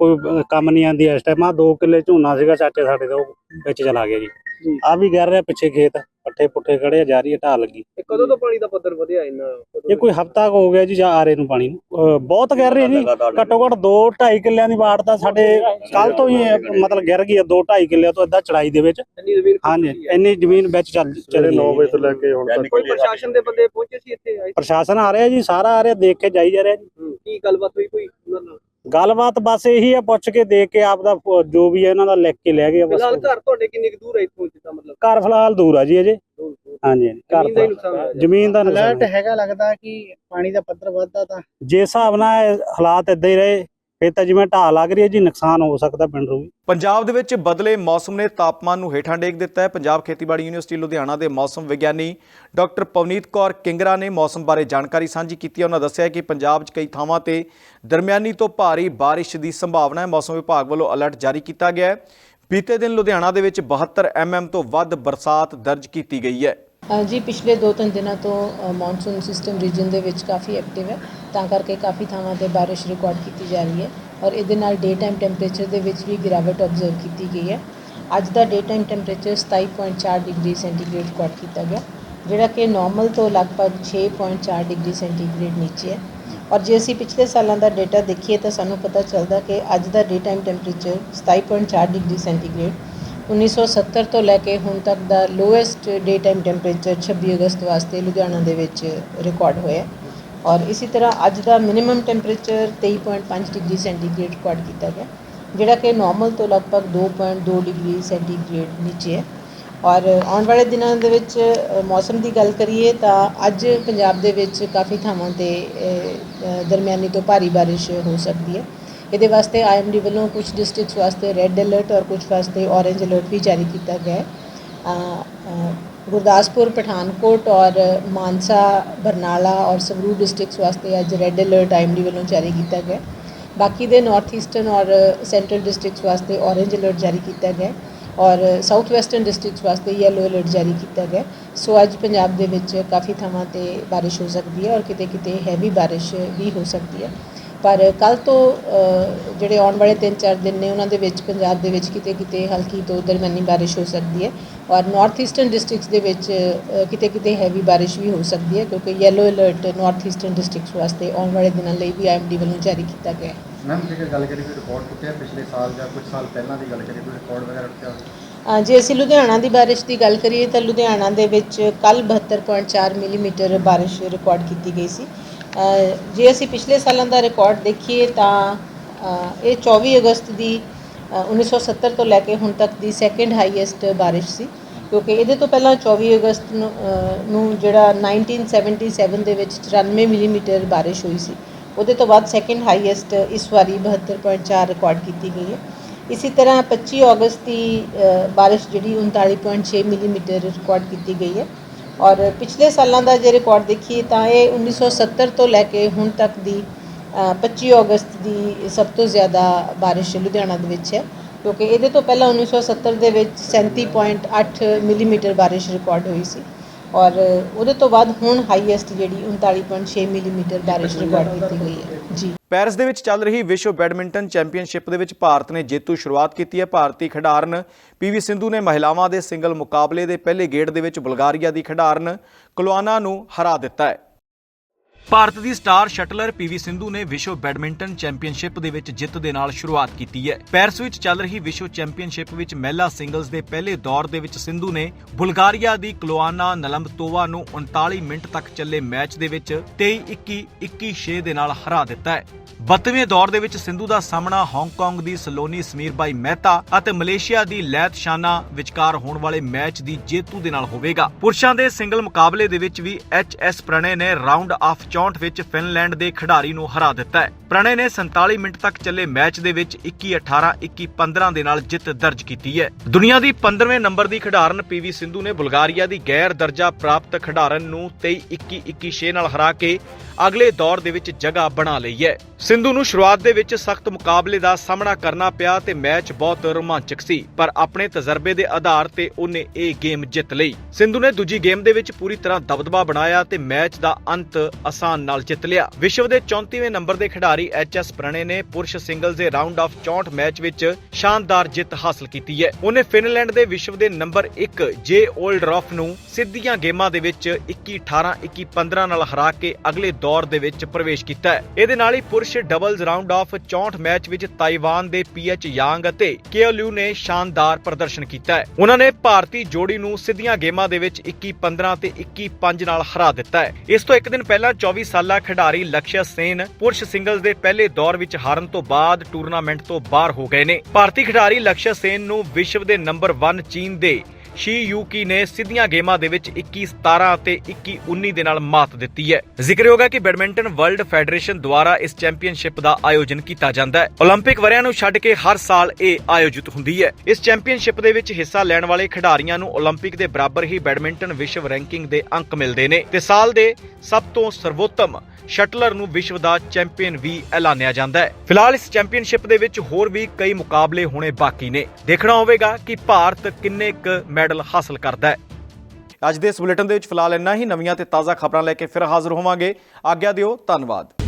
ਕੋਈ ਕੰਮ ਨਹੀਂ ਆਂਦੀ ਇਸ ਟਾਈਮ ਆ 2 ਕਿੱਲੇ ਝੋਨਾ ਸੀਗਾ ਚਾਚੇ ਸਾਡੇ ਦਾ ਉਹ ਵਿੱਚ ਚਲਾ ਗਿਆ ਜੀ। ਜੀ। ਆ ਵੀ ਗਿਰ ਰਿਹਾ ਪਿੱਛੇ ਖੇਤ। ਪੱਠੇ ਪੁੱਠੇ ਖੜੇ ਆ ਜਾ ਰਹੀ ਹੈ ਢਾਹ ਲੱਗੀ। ਇਹ ਕਦੋਂ ਤੋਂ ਪਾਣੀ ਦਾ ਪੱਧਰ ਵਧਿਆ ਇੰਨਾ? ਕਦੋਂ ਇਹ ਕੋਈ ਹਫਤਾ ਹੋ ਗਿਆ ਜੀ ਜਾਂ ਆ ਰਹੇ ਨੂੰ ਪਾਣੀ ਨੂੰ। ਅਹ, ਬਹੁਤ ਗਿਰ ਰਹੀ ਹੈ ਜੀ ਘੱਟੋ ਘੱਟ 2 2.5 ਕਿੱਲਿਆਂ ਦੀ ਵਾੜ ਤਾਂ ਸਾਡੇ ਕੱਲ ਤੋਂ ਹੀ ਇਹ ਮਤਲਬ ਗਿਰ ਗਈ ਹੈ 2 2.5 ਕਿੱਲਿਆਂ ਤੋਂ ਏਦਾਂ ਚੜਾਈ ਦੇ ਵਿੱਚ। ਇੰਨੀ ਜ਼ਮੀਨ ਹਾਂਜੀ ਇੰਨੀ ਜ਼ਮੀਨ ਵਿੱਚ ਚੱਲ ਚੱਲ ਗਈ ਹੈ ਜੀ। ਲੈ ਕੇ ਹੁਣ ਤੱਕ। ਕੋਈ ਪ੍ਰਸ਼ਾਸਨ ਦੇ ਬੰਦੇ ਪਹੁੰਚੇ ਸੀ ਇੱਥੇ? ਆਏ ਸੀ? ਪ੍ਰਸ਼ਾਸਨ ਆ ਰਿਹਾ ਜੀ ਸਾਰਾ ਆ ਰਿਹਾ ਦੇਖ ਕੇ ਜਾਈ ਜਾ ਰਿਹਾ ਜੀ। ਹੂੰ, ਕੀ ਗੱਲਬਾਤ ਹੋਈ ਕੋਈ ਉਹਨਾਂ ਨਾਲ? ਗੱਲਬਾਤ ਬਸ ਇਹੀ ਆ ਪੁੱਛ ਕੇ ਦੇਖ ਕੇ ਆਪ ਦਾ ਜੋ ਵੀ ਹੈ ਇਹਨਾਂ ਦਾ ਲਿਖ ਕੇ ਲੈ ਗਏ ਆ ਬਸ ਫਿਲਹਾਲ ਘਰ ਤੁਹਾਡੇ ਕਿੰਨੀ ਕੁ ਦੂਰ ਹੈ ਇੱਥੋਂ ਜਿੱਦਾਂ ਮਤਲਬ ਘਰ ਫਿਲਹਾਲ ਦੂਰ ਆ ਜੀ ਅਜੇ। ਹਾਂਜੀ ਘਰ ਜ਼ਮੀਨ ਦਾ ਹੀ ਤਾਂ- ਨੁਕਸਾਨ ਹੋਇਆ ਜੀ। ਜ਼ਮੀਨ ਦਾ ਨੁਕਸਾਨ ਹੈ। ਹੈਗਾ ਲੱਗਦਾ ਕਿ ਪਾਣੀ ਦਾ ਪੱਧਰ ਵੱਧਦਾ ਤਾਂ ਜੇ ਹਿਸਾਬ ਨਾਲ ਹਾਲਾਤ ਇਦਾਂ ਹੀ ਰਹੇ ਫਿਰ ਤਾਂ ਜਿਵੇਂ ਢਾਹ ਲੱਗ ਰਹੀ ਹੈ ਜੀ, ਨੁਕਸਾਨ ਹੋ ਸਕਦਾ ਪਿੰਡ ਨੂੰ ਵੀ। ਪੰਜਾਬ ਦੇ ਵਿੱਚ ਬਦਲੇ ਮੌਸਮ ਨੇ ਤਾਪਮਾਨ ਨੂੰ ਹੇਠਾਂ ਡੇਕ ਦਿੱਤਾ ਹੈ। ਪੰਜਾਬ ਖੇਤੀਬਾੜੀ ਯੂਨੀਵਰਸਿਟੀ ਲੁਧਿਆਣਾ ਦੇ ਮੌਸਮ ਵਿਗਿਆਨੀ ਡਾਕਟਰ ਪਵਨੀਤ ਕੌਰ ਕਿੰਗਰਾ ਨੇ ਮੌਸਮ ਬਾਰੇ ਜਾਣਕਾਰੀ ਸਾਂਝੀ ਕੀਤੀ ਹੈ। ਉਹਨਾਂ ਦੱਸਿਆ ਕਿ ਪੰਜਾਬ 'ਚ ਕਈ ਥਾਵਾਂ ਤੇ ਦਰਮਿਆਨੀ ਤੋਂ ਭਾਰੀ ਬਾਰਿਸ਼ ਦੀ ਸੰਭਾਵਨਾ ਹੈ। ਮੌਸਮ ਵਿਭਾਗ ਵੱਲੋਂ ਅਲਰਟ ਜਾਰੀ ਕੀਤਾ ਗਿਆ ਹੈ। ਬੀਤੇ ਦਿਨ ਲੁਧਿਆਣਾ ਦੇ ਵਿੱਚ 72 ਐਮਐਮ ਤੋਂ ਵੱਧ ਬਰਸਾਤ ਦਰਜ ਕੀਤੀ ਗਈ ਹੈ। ਜੀ, ਪਿਛਲੇ 2-3 ਦਿਨਾਂ ਤੋਂ ਮੌਨਸੂਨ ਸਿਸਟਮ ਰੀਜਨ ਦੇ ਵਿੱਚ ਕਾਫੀ ਐਕਟਿਵ ਹੈ। ਤਾਂ ਕਰਕੇ ਕਾਫੀ ਥਾਵਾਂ ਤੇ ਬਾਰਿਸ਼ ਰਿਕਾਰਡ ਕੀਤੀ ਜਾ ਰਹੀ ਹੈ ਔਰ ਇਹਦੇ ਨਾਲ ਡੇ ਟਾਈਮ ਟੈਂਪਰੇਚਰ ਦੇ ਵਿੱਚ ਵੀ ਗਿਰਾਵਟ ਆਬਜ਼ਰਵ ਕੀਤੀ ਗਈ ਹੈ। ਅੱਜ ਦਾ day time temperature 27.4 degree centigrade record ਕੀਤਾ ਗਿਆ, ਜਿਹੜਾ ਕਿ ਨਾਰਮਲ ਤੋਂ ਲਗਭਗ 6.4 ਡਿਗਰੀ ਸੈਂਟੀਗ੍ਰੇਡ ਨੀਚੇ ਹੈ। ਔਰ ਜੇ ਅਸੀਂ ਪਿਛਲੇ ਸਾਲਾਂ ਦਾ ਡਾਟਾ ਦੇਖੀਏ ਤਾਂ ਸਾਨੂੰ ਪਤਾ ਚੱਲਦਾ ਕਿ ਅੱਜ ਦਾ day time temperature 27.4 degree centigrade 1970 ਤੋਂ ਲੈ ਕੇ ਹੁਣ ਤੱਕ ਦਾ ਲੋਐਸਟ ਡੇ ਟਾਈਮ ਟੈਂਪਰੇਚਰ 26 ਅਗਸਤ ਵਾਸਤੇ ਲੁਧਿਆਣਾ ਦੇ ਵਿੱਚ ਰਿਕਾਰਡ ਹੋਇਆ ਔਰ ਇਸੇ ਤਰ੍ਹਾਂ ਅੱਜ ਦਾ minimum temperature 23.5 degree centigrade record ਕੀਤਾ ਗਿਆ, ਜਿਹੜਾ ਕਿ ਨਾਰਮਲ ਤੋਂ ਲਗਭਗ 2.2 ਡਿਗਰੀ ਸੈਂਟੀਗ੍ਰੇਡ ਨੀਚੇ ਹੈ। ਔਰ ਆਉਣ ਵਾਲੇ ਦਿਨਾਂ ਦੇ ਵਿੱਚ ਮੌਸਮ ਦੀ ਗੱਲ ਕਰੀਏ ਤਾਂ ਅੱਜ ਪੰਜਾਬ ਦੇ ਵਿੱਚ ਕਾਫੀ ਥਾਵਾਂ ਤੇ ਦਰਮਿਆਨੀ ਤੋਂ ਭਾਰੀ ਬਾਰਿਸ਼ ਹੋ ਸਕਦੀ ਹੈ। ਇਹਦੇ ਵਾਸਤੇ ਆਈਐਮਡੀ ਵੱਲੋਂ ਕੁਝ ਡਿਸਟ੍ਰਿਕਟਸ ਵਾਸਤੇ ਰੈੱਡ ਅਲਰਟ ਔਰ ਕੁਝ ਵਾਸਤੇ ਔਰੇਂਜ ਅਲਰਟ ਵੀ ਜਾਰੀ ਕੀਤਾ ਗਿਆ ਹੈ। ਗੁਰਦਾਸਪੁਰ, ਪਠਾਨਕੋਟ ਔਰ ਮਾਨਸਾ, ਬਰਨਾਲਾ ਔਰ ਸੰਗਰੂਰ ਡਿਸਟ੍ਰਿਕਟਸ ਵਾਸਤੇ ਅੱਜ ਰੈੱਡ ਅਲਰਟ ਆਈਐਮਡੀ ਵੱਲੋਂ ਜਾਰੀ ਕੀਤਾ ਗਿਆ ਬਾਕੀ ਦੇ ਨਾਰਥ ਈਸਟਰਨ ਔਰ ਸੈਂਟਰਲ ਡਿਸਟ੍ਰਿਕਟਸ ਵਾਸਤੇ ਔਰੇਂਜ ਅਲਰਟ ਜਾਰੀ ਕੀਤਾ ਗਿਆ ਔਰ ਸਾਊਥ ਵੈਸਟਰਨ ਡਿਸਟ੍ਰਿਕਟਸ ਵਾਸਤੇ ਯੈਲੋ ਅਲਰਟ ਜਾਰੀ ਕੀਤਾ ਗਿਆ ਸੋ ਅੱਜ ਪੰਜਾਬ ਦੇ ਵਿੱਚ ਕਾਫੀ ਥਾਵਾਂ ਤੇ ਬਾਰਿਸ਼ ਹੋ ਸਕਦੀ ਹੈ ਔਰ ਕਿਤੇ ਕਿਤੇ ਹੈਵੀ ਬਾਰਿਸ਼ ਵੀ ਹੋ ਸਕਦੀ ਹੈ। ਪਰ ਕੱਲ ਤੋਂ ਜਿਹੜੇ ਆਉਣ ਵਾਲੇ 3-4 ਦਿਨ ਨੇ ਉਹਨਾਂ ਦੇ ਵਿੱਚ ਪੰਜਾਬ ਦੇ ਵਿੱਚ ਕਿਤੇ ਕਿਤੇ ਹਲਕੀ ਤੋਂ ਦਰਮਿਆਨੀ ਬਾਰਿਸ਼ ਹੋ ਸਕਦੀ ਹੈ ਔਰ ਨਾਰਥ ਈਸਟਰਨ ਡਿਸਟ੍ਰਿਕਟਸ ਦੇ ਵਿੱਚ ਕਿਤੇ ਕਿਤੇ ਹੈਵੀ ਬਾਰਿਸ਼ ਵੀ ਹੋ ਸਕਦੀ ਹੈ ਕਿਉਂਕਿ yellow alert north eastern districts ਵਾਸਤੇ ਆਉਣ ਵਾਲੇ ਦਿਨਾਂ ਲਈ ਵੀ ਆਈਐਮਡੀ ਵੱਲੋਂ ਜਾਰੀ ਕੀਤਾ ਗਿਆ ਹੈ। ਮੈਮ ਜੇਕਰ ਗੱਲ ਕਰੀਏ ਰਿਕਾਰਡ ਟੁੱਟਿਆ ਪਿਛਲੇ ਸਾਲ ਜਾਂ ਕੁਝ ਸਾਲ ਪਹਿਲਾਂ ਦੀ ਗੱਲ ਕਰੀਏ ਕੋਈ ਰਿਕਾਰਡ ਵਗੈਰਾ ਟੁੱਟਿਆ ਜੇ ਅਸੀਂ ਲੁਧਿਆਣਾ ਦੀ ਬਾਰਿਸ਼ ਦੀ ਗੱਲ ਕਰੀਏ ਤਾਂ ਲੁਧਿਆਣਾ ਦੇ ਵਿੱਚ ਕੱਲ 72.4 ਮਿਲੀਮੀਟਰ ਬਾਰਿਸ਼ ਰਿਕਾਰਡ ਕੀਤੀ ਗਈ ਸੀ। ਜੇ ਅਸੀਂ ਪਿਛਲੇ ਸਾਲਾਂ ਦਾ ਰਿਕਾਰਡ ਦੇਖੀਏ ਤਾਂ ਇਹ 24 ਅਗਸਤ ਦੀ ਅ, 1970 ਤੋਂ ਲੈ ਕੇ ਹੁਣ ਤੱਕ ਦੀ ਸੈਕੰਡ ਹਾਈਐਸਟ ਬਾਰਿਸ਼ ਸੀ। ਕਿਉਂਕਿ ਇਹਦੇ ਤੋਂ ਪਹਿਲਾਂ 24 ਅਗਸਤ ਨੂੰ ਅ, ਨੂੰ ਜਿਹੜਾ 1977 ਦੇ ਵਿੱਚ 94 ਮਿਲੀਮੀਟਰ ਬਾਰਿਸ਼ ਹੋਈ ਸੀ। ਉਹਦੇ ਤੋਂ ਬਾਅਦ ਸੈਕੰਡ ਹਾਈਐਸਟ ਇਸ ਵਾਰੀ 72.4 ਰਿਕਾਰਡ ਕੀਤੀ ਗਈ ਹੈ। ਇਸੇ ਤਰ੍ਹਾਂ 25 ਅਗਸਤ ਦੀ ਅ, ਬਾਰਿਸ਼ ਜਿਹੜੀ 39.6 ਮਿਲੀਮੀਟਰ ਰਿਕਾਰਡ ਕੀਤੀ ਗਈ ਹੈ। ਔਰ ਪਿਛਲੇ ਸਾਲਾਂ ਦਾ ਜੇ ਰਿਕਾਰਡ ਦੇਖੀਏ ਤਾਂ ਇਹ 1970 ਤੋਂ ਲੈ ਕੇ ਹੁਣ ਤੱਕ ਦੀ ਅ, 25 ਅਗਸਤ ਦੀ ਸਭ ਤੋਂ ਜ਼ਿਆਦਾ ਬਾਰਿਸ਼ ਲੁਧਿਆਣਾ ਦੇ ਵਿੱਚ ਹੈ ਕਿਉਂਕਿ ਇਹਦੇ ਤੋਂ ਪਹਿਲਾਂ 1970 ਦੇ ਵਿੱਚ 37.8 ਮਿਲੀਮੀਟਰ ਬਾਰਿਸ਼ ਰਿਕਾਰਡ ਹੋਈ ਸੀ ਔਰ ਉਹਦੇ ਤੋਂ ਬਾਅਦ ਹੁਣ ਹਾਈਐਸਟ ਜਿਹੜੀ 39.6 ਮਿਲੀਮੀਟਰ ਬਾਰਿਸ਼ ਰਿਕਾਰਡ ਕੀਤੀ ਗਈ ਹੈ। ਜੀ। ਪੈਰਿਸ ਦੇ ਵਿੱਚ ਚੱਲ ਰਹੀ ਵਿਸ਼ਵ ਬੈਡਮਿੰਟਨ ਚੈਂਪੀਅਨਸ਼ਿਪ ਦੇ ਵਿੱਚ ਭਾਰਤ ਨੇ ਜੇਤੂ ਸ਼ੁਰੂਆਤ ਕੀਤੀ ਹੈ। ਭਾਰਤੀ ਖਿਡਾਰਨ ਪੀਵੀ ਸਿੰਧੂ ਨੇ ਮਹਿਲਾਵਾਂ ਦੇ ਸਿੰਗਲ ਮੁਕਾਬਲੇ ਦੇ ਪਹਿਲੇ ਗੇੜ ਦੇ ਵਿੱਚ ਬਲਗਾਰੀਆ ਦੀ ਖਿਡਾਰਨ ਕਲੋਆਨਾ ਨੂੰ ਹਰਾ ਦਿੱਤਾ ਹੈ। ਭਾਰਤ ਦੀ star shuttler P V Sindhu ਨੇ ਵਿਸ਼ਵ ਬੈਡਮਿੰਟਨ ਚੈਂਪੀਅਨਸ਼ਿਪ ਦੇ ਵਿੱਚ ਜਿੱਤ ਦੇ ਨਾਲ ਸ਼ੁਰੂਆਤ ਕੀਤੀ ਹੈ। ਪੈਰਿਸ ਵਿੱਚ ਚੱਲ ਰਹੀ ਵਿਸ਼ਵ ਚੈਂਪੀਅਨਸ਼ਿਪ ਵਿੱਚ ਮਹਿਲਾ ਸਿੰਗਲਜ਼ ਦੇ ਪਹਿਲੇ ਦੌਰ ਦੇ ਵਿੱਚ ਸਿੰਧੂ ਨੇ ਬੁਲਗਾਰੀਆ ਦੀ ਕਲੋਆਨਾ ਨਲਮਤੋਵਾ ਨੂੰ 39 ਮਿੰਟ ਤੱਕ ਚੱਲੇ ਮੈਚ ਦੇ ਵਿੱਚ 23-21 21-6 ਦੇ ਨਾਲ ਹਰਾ ਦਿੱਤਾ ਹੈ। 32ਵੇਂ ਦੌਰ ਦੇ ਵਿੱਚ ਸਿੰਧੂ ਦਾ ਸਾਹਮਣਾ ਹਾਂਗਕਾਂਗ ਦੀ ਸਲੋਨੀ ਸਮੀਰਬਾਈ ਮਹਿਤਾ ਅਤੇ ਮਲੇਸ਼ੀਆ ਦੀ ਲੈਤ ਸ਼ਾਨਾ ਵਿਚਕਾਰ ਹੋਣ ਵਾਲੇ ਮੈਚ ਦੀ ਜੇਤੂ ਦੇ ਨਾਲ ਹੋਵੇਗਾ। ਪੁਰਸ਼ਾਂ ਦੇ ਸਿੰਗਲ ਮੁਕਾਬਲੇ ਦੇ ਵਿੱਚ ਵੀ ਐਚ ਐਸ ਪ੍ਰਣੇ ਨੇ ਰਾਉਂਡ ਆਫ 64 ਵਿੱਚ ਫਿਨਲੈਂਡ ਦੇ ਖਿਡਾਰੀ ਨੂੰ ਹਰਾ ਦਿੱਤਾ ਹੈ। ਪ੍ਰਣੇ ਨੇ 47 ਮਿੰਟ ਤੱਕ ਚੱਲੇ ਮੈਚ ਦੇ ਵਿੱਚ 21-18 21-15 ਦੇ ਨਾਲ ਜਿੱਤ ਦਰਜ ਕੀਤੀ ਹੈ। ਦੁਨੀਆ ਦੀ 15ਵੇਂ ਨੰਬਰ ਦੀ ਖਿਡਾਰਨ ਪੀਵੀ ਸਿੰਧੂ ਨੇ ਬੁਲਗਾਰੀਆ ਦੀ ਗੈਰ ਦਰਜਾ ਪ੍ਰਾਪਤ ਖਿਡਾਰਨ ਨੂੰ 23-21 21-6 ਨਾਲ ਹਰਾ ਕੇ ਅਗਲੇ ਦੌਰ ਦੇ ਵਿੱਚ ਜਗ੍ਹਾ ਬਣਾ ਲਈ ਹੈ। ਸਿੰਧੂ ਨੂੰ ਸ਼ੁਰੂਆਤ ਦੇ ਵਿੱਚ ਸਖਤ ਮੁਕਾਬਲੇ ਦਾ ਸਾਹਮਣਾ ਕਰਨਾ ਪਿਆ ਤੇ ਮੈਚ ਬਹੁਤ ਰੋਮਾਂਚਕ ਸੀ, ਪਰ ਆਪਣੇ ਤਜਰਬੇ ਦੇ ਆਧਾਰ ਤੇ ਉਹਨੇ ਇਹ ਗੇਮ ਜਿੱਤ ਲਈ। ਸਿੰਧੂ ਨੇ ਦੂਜੀ ਗੇਮ ਦੇ ਵਿੱਚ ਪੂਰੀ ਤਰ੍ਹਾਂ ਦਬਦਬਾ ਬਣਾਇਆ ਤੇ ਮੈਚ ਦਾ ਅੰਤ ਆਸਾਨ ਨਾਲ ਜਿੱਤ ਲਿਆ। ਵਿਸ਼ਵ ਦੇ 34ਵੇਂ ਨੰਬਰ ਦੇ ਖਿਡਾਰੀ ਐਚ ਐਸ ਪ੍ਰਣੇ ਨੇ ਪੁਰਸ਼ ਸਿੰਗਲਜ਼ ਦੇ ਰਾਉਂਡ ਆਫ 64 ਮੈਚ ਵਿੱਚ ਸ਼ਾਨਦਾਰ ਜਿੱਤ ਹਾਸਲ ਕੀਤੀ ਹੈ। ਉਹਨੇ ਫਿਨਲੈਂਡ ਦੇ ਵਿਸ਼ਵ ਦੇ ਨੰਬਰ 1 ਜੇ 올ਡਰਫ ਨੂੰ ਸਿੱਧੀਆਂ ਗੇਮਾਂ ਦੇ ਵਿੱਚ 21-18 21-15 ਨਾਲ ਹਰਾ ਕੇ ਅਗਲੇ ਦੌਰ ਦੇ ਵਿੱਚ ਪ੍ਰਵੇਸ਼ ਕੀਤਾ ਹੈ। ਇਹਦੇ ਨਾਲ ਹੀ ਪੁਰਸ਼ ਡਬਲਜ਼ ਰਾਉਂਡ ਆਫ 64 ਮੈਚ ਵਿੱਚ ਤਾਈਵਾਨ ਦੇ ਪੀਐਚ ਯਾਂਗ ਅਤੇ ਕੇਓਲਿਊ ਨੇ ਸ਼ਾਨਦਾਰ ਪ੍ਰਦਰਸ਼ਨ ਕੀਤਾ ਹੈ। ਉਹਨਾਂ ਨੇ ਭਾਰਤੀ ਜੋੜੀ ਨੂੰ ਸਿੱਧੀਆਂ ਗੇਮਾਂ ਦੇ ਵਿੱਚ 21-15 ਤੇ 21-5 ਨਾਲ ਹਰਾ ਦਿੱਤਾ ਹੈ। ਇਸ ਤੋਂ ਇੱਕ ਦਿਨ ਪਹਿਲਾਂ 24 ਸਾਲਾ ਖਿਡਾਰੀ ਲਕਸ਼ਯ ਸੇਨ ਪੁਰਸ਼ ਸਿੰਗਲਜ਼ ਦੇ ਪਹਿਲੇ ਦੌਰ ਵਿੱਚ ਹਾਰਨ ਤੋਂ ਬਾਅਦ ਟੂਰਨਾਮੈਂਟ ਤੋਂ ਬਾਹਰ ਹੋ ਗਏ ਨੇ। ਭਾਰਤੀ ਖਿਡਾਰੀ ਲਕਸ਼ਯ ਸੇਨ ਨੂੰ ਵਿਸ਼ਵ ਦੇ ਨੰਬਰ 1 ਚੀਨ ਦੇ ਸ਼ੀ ਯੂਕੀ ਨੇ ਸਿੱਧੀਆਂ ਗੇਮਾਂ ਦੇ ਵਿੱਚ 21-17 ਅਤੇ 21-19 ਦੇ ਨਾਲ ਮਾਤ ਦਿੱਤੀ ਹੈ ਜ਼ਿਕਰਯੋਗ ਹੈ ਕਿ ਬੈਡਮਿੰਟਨ ਵਰਲਡ ਫੈਡਰੇਸ਼ਨ ਦੁਆਰਾ ਇਸ ਚੈਂਪੀਅਨਸ਼ਿਪ ਦਾ ਆਯੋਜਨ ਕੀਤਾ ਜਾਂਦਾ ਹੈ 올림픽 ਵਰਿਆਂ ਨੂੰ ਛੱਡ ਕੇ ਹਰ ਸਾਲ ਇਹ ਆਯੋਜਿਤ ਹੁੰਦੀ ਹੈ ਇਸ ਚੈਂਪੀਅਨਸ਼ਿਪ ਦੇ ਵਿੱਚ ਹਿੱਸਾ ਲੈਣ ਵਾਲੇ ਖਿਡਾਰੀਆਂ ਨੂੰ 올림픽 ਦੇ ਬਰਾਬਰ ਹੀ ਬੈਡਮਿੰਟਨ ਵਿਸ਼ਵ ਰੈਂਕਿੰਗ ਦੇ ਅੰਕ ਮਿਲਦੇ ਨੇ ਤੇ ਸਾਲ ਦੇ ਸਭ ਤੋਂ ਸਰਵੋਤਮ ਸ਼ਟਲਰ ਨੂੰ ਵਿਸ਼ਵ ਦਾ ਚੈਂਪੀਅਨ ਵੀ ਐਲਾਨਿਆ ਜਾਂਦਾ ਹੈ ਫਿਲਹਾਲ ਇਸ ਚੈਂਪੀਅਨਸ਼ਿਪ ਦੇ ਵਿੱਚ ਹੋਰ ਵੀ ਕਈ ਮੁਕਾਬਲੇ ਹੋਣੇ ਬਾਕੀ ਨੇ ਦੇਖਣਾ ਹੋਵੇਗਾ ਕਿ ਭਾਰਤ ਕਿੰਨੇ ਕੁ ਮੈਡਲ ਹਾਸਲ ਕਰਦਾ ਹੈ। ਅੱਜ ਦੇ ਇਸ ਬੁਲੇਟਿਨ ਦੇ ਵਿੱਚ ਫਿਲਹਾਲ ਇੰਨਾ ਹੀ। ਨਵੀਆਂ ਤੇ ਤਾਜ਼ਾ ਖਬਰਾਂ ਲੈ ਕੇ ਫਿਰ ਹਾਜ਼ਰ ਹੋਵਾਂਗੇ। ਆਗਿਆ ਦਿਓ, ਧੰਨਵਾਦ।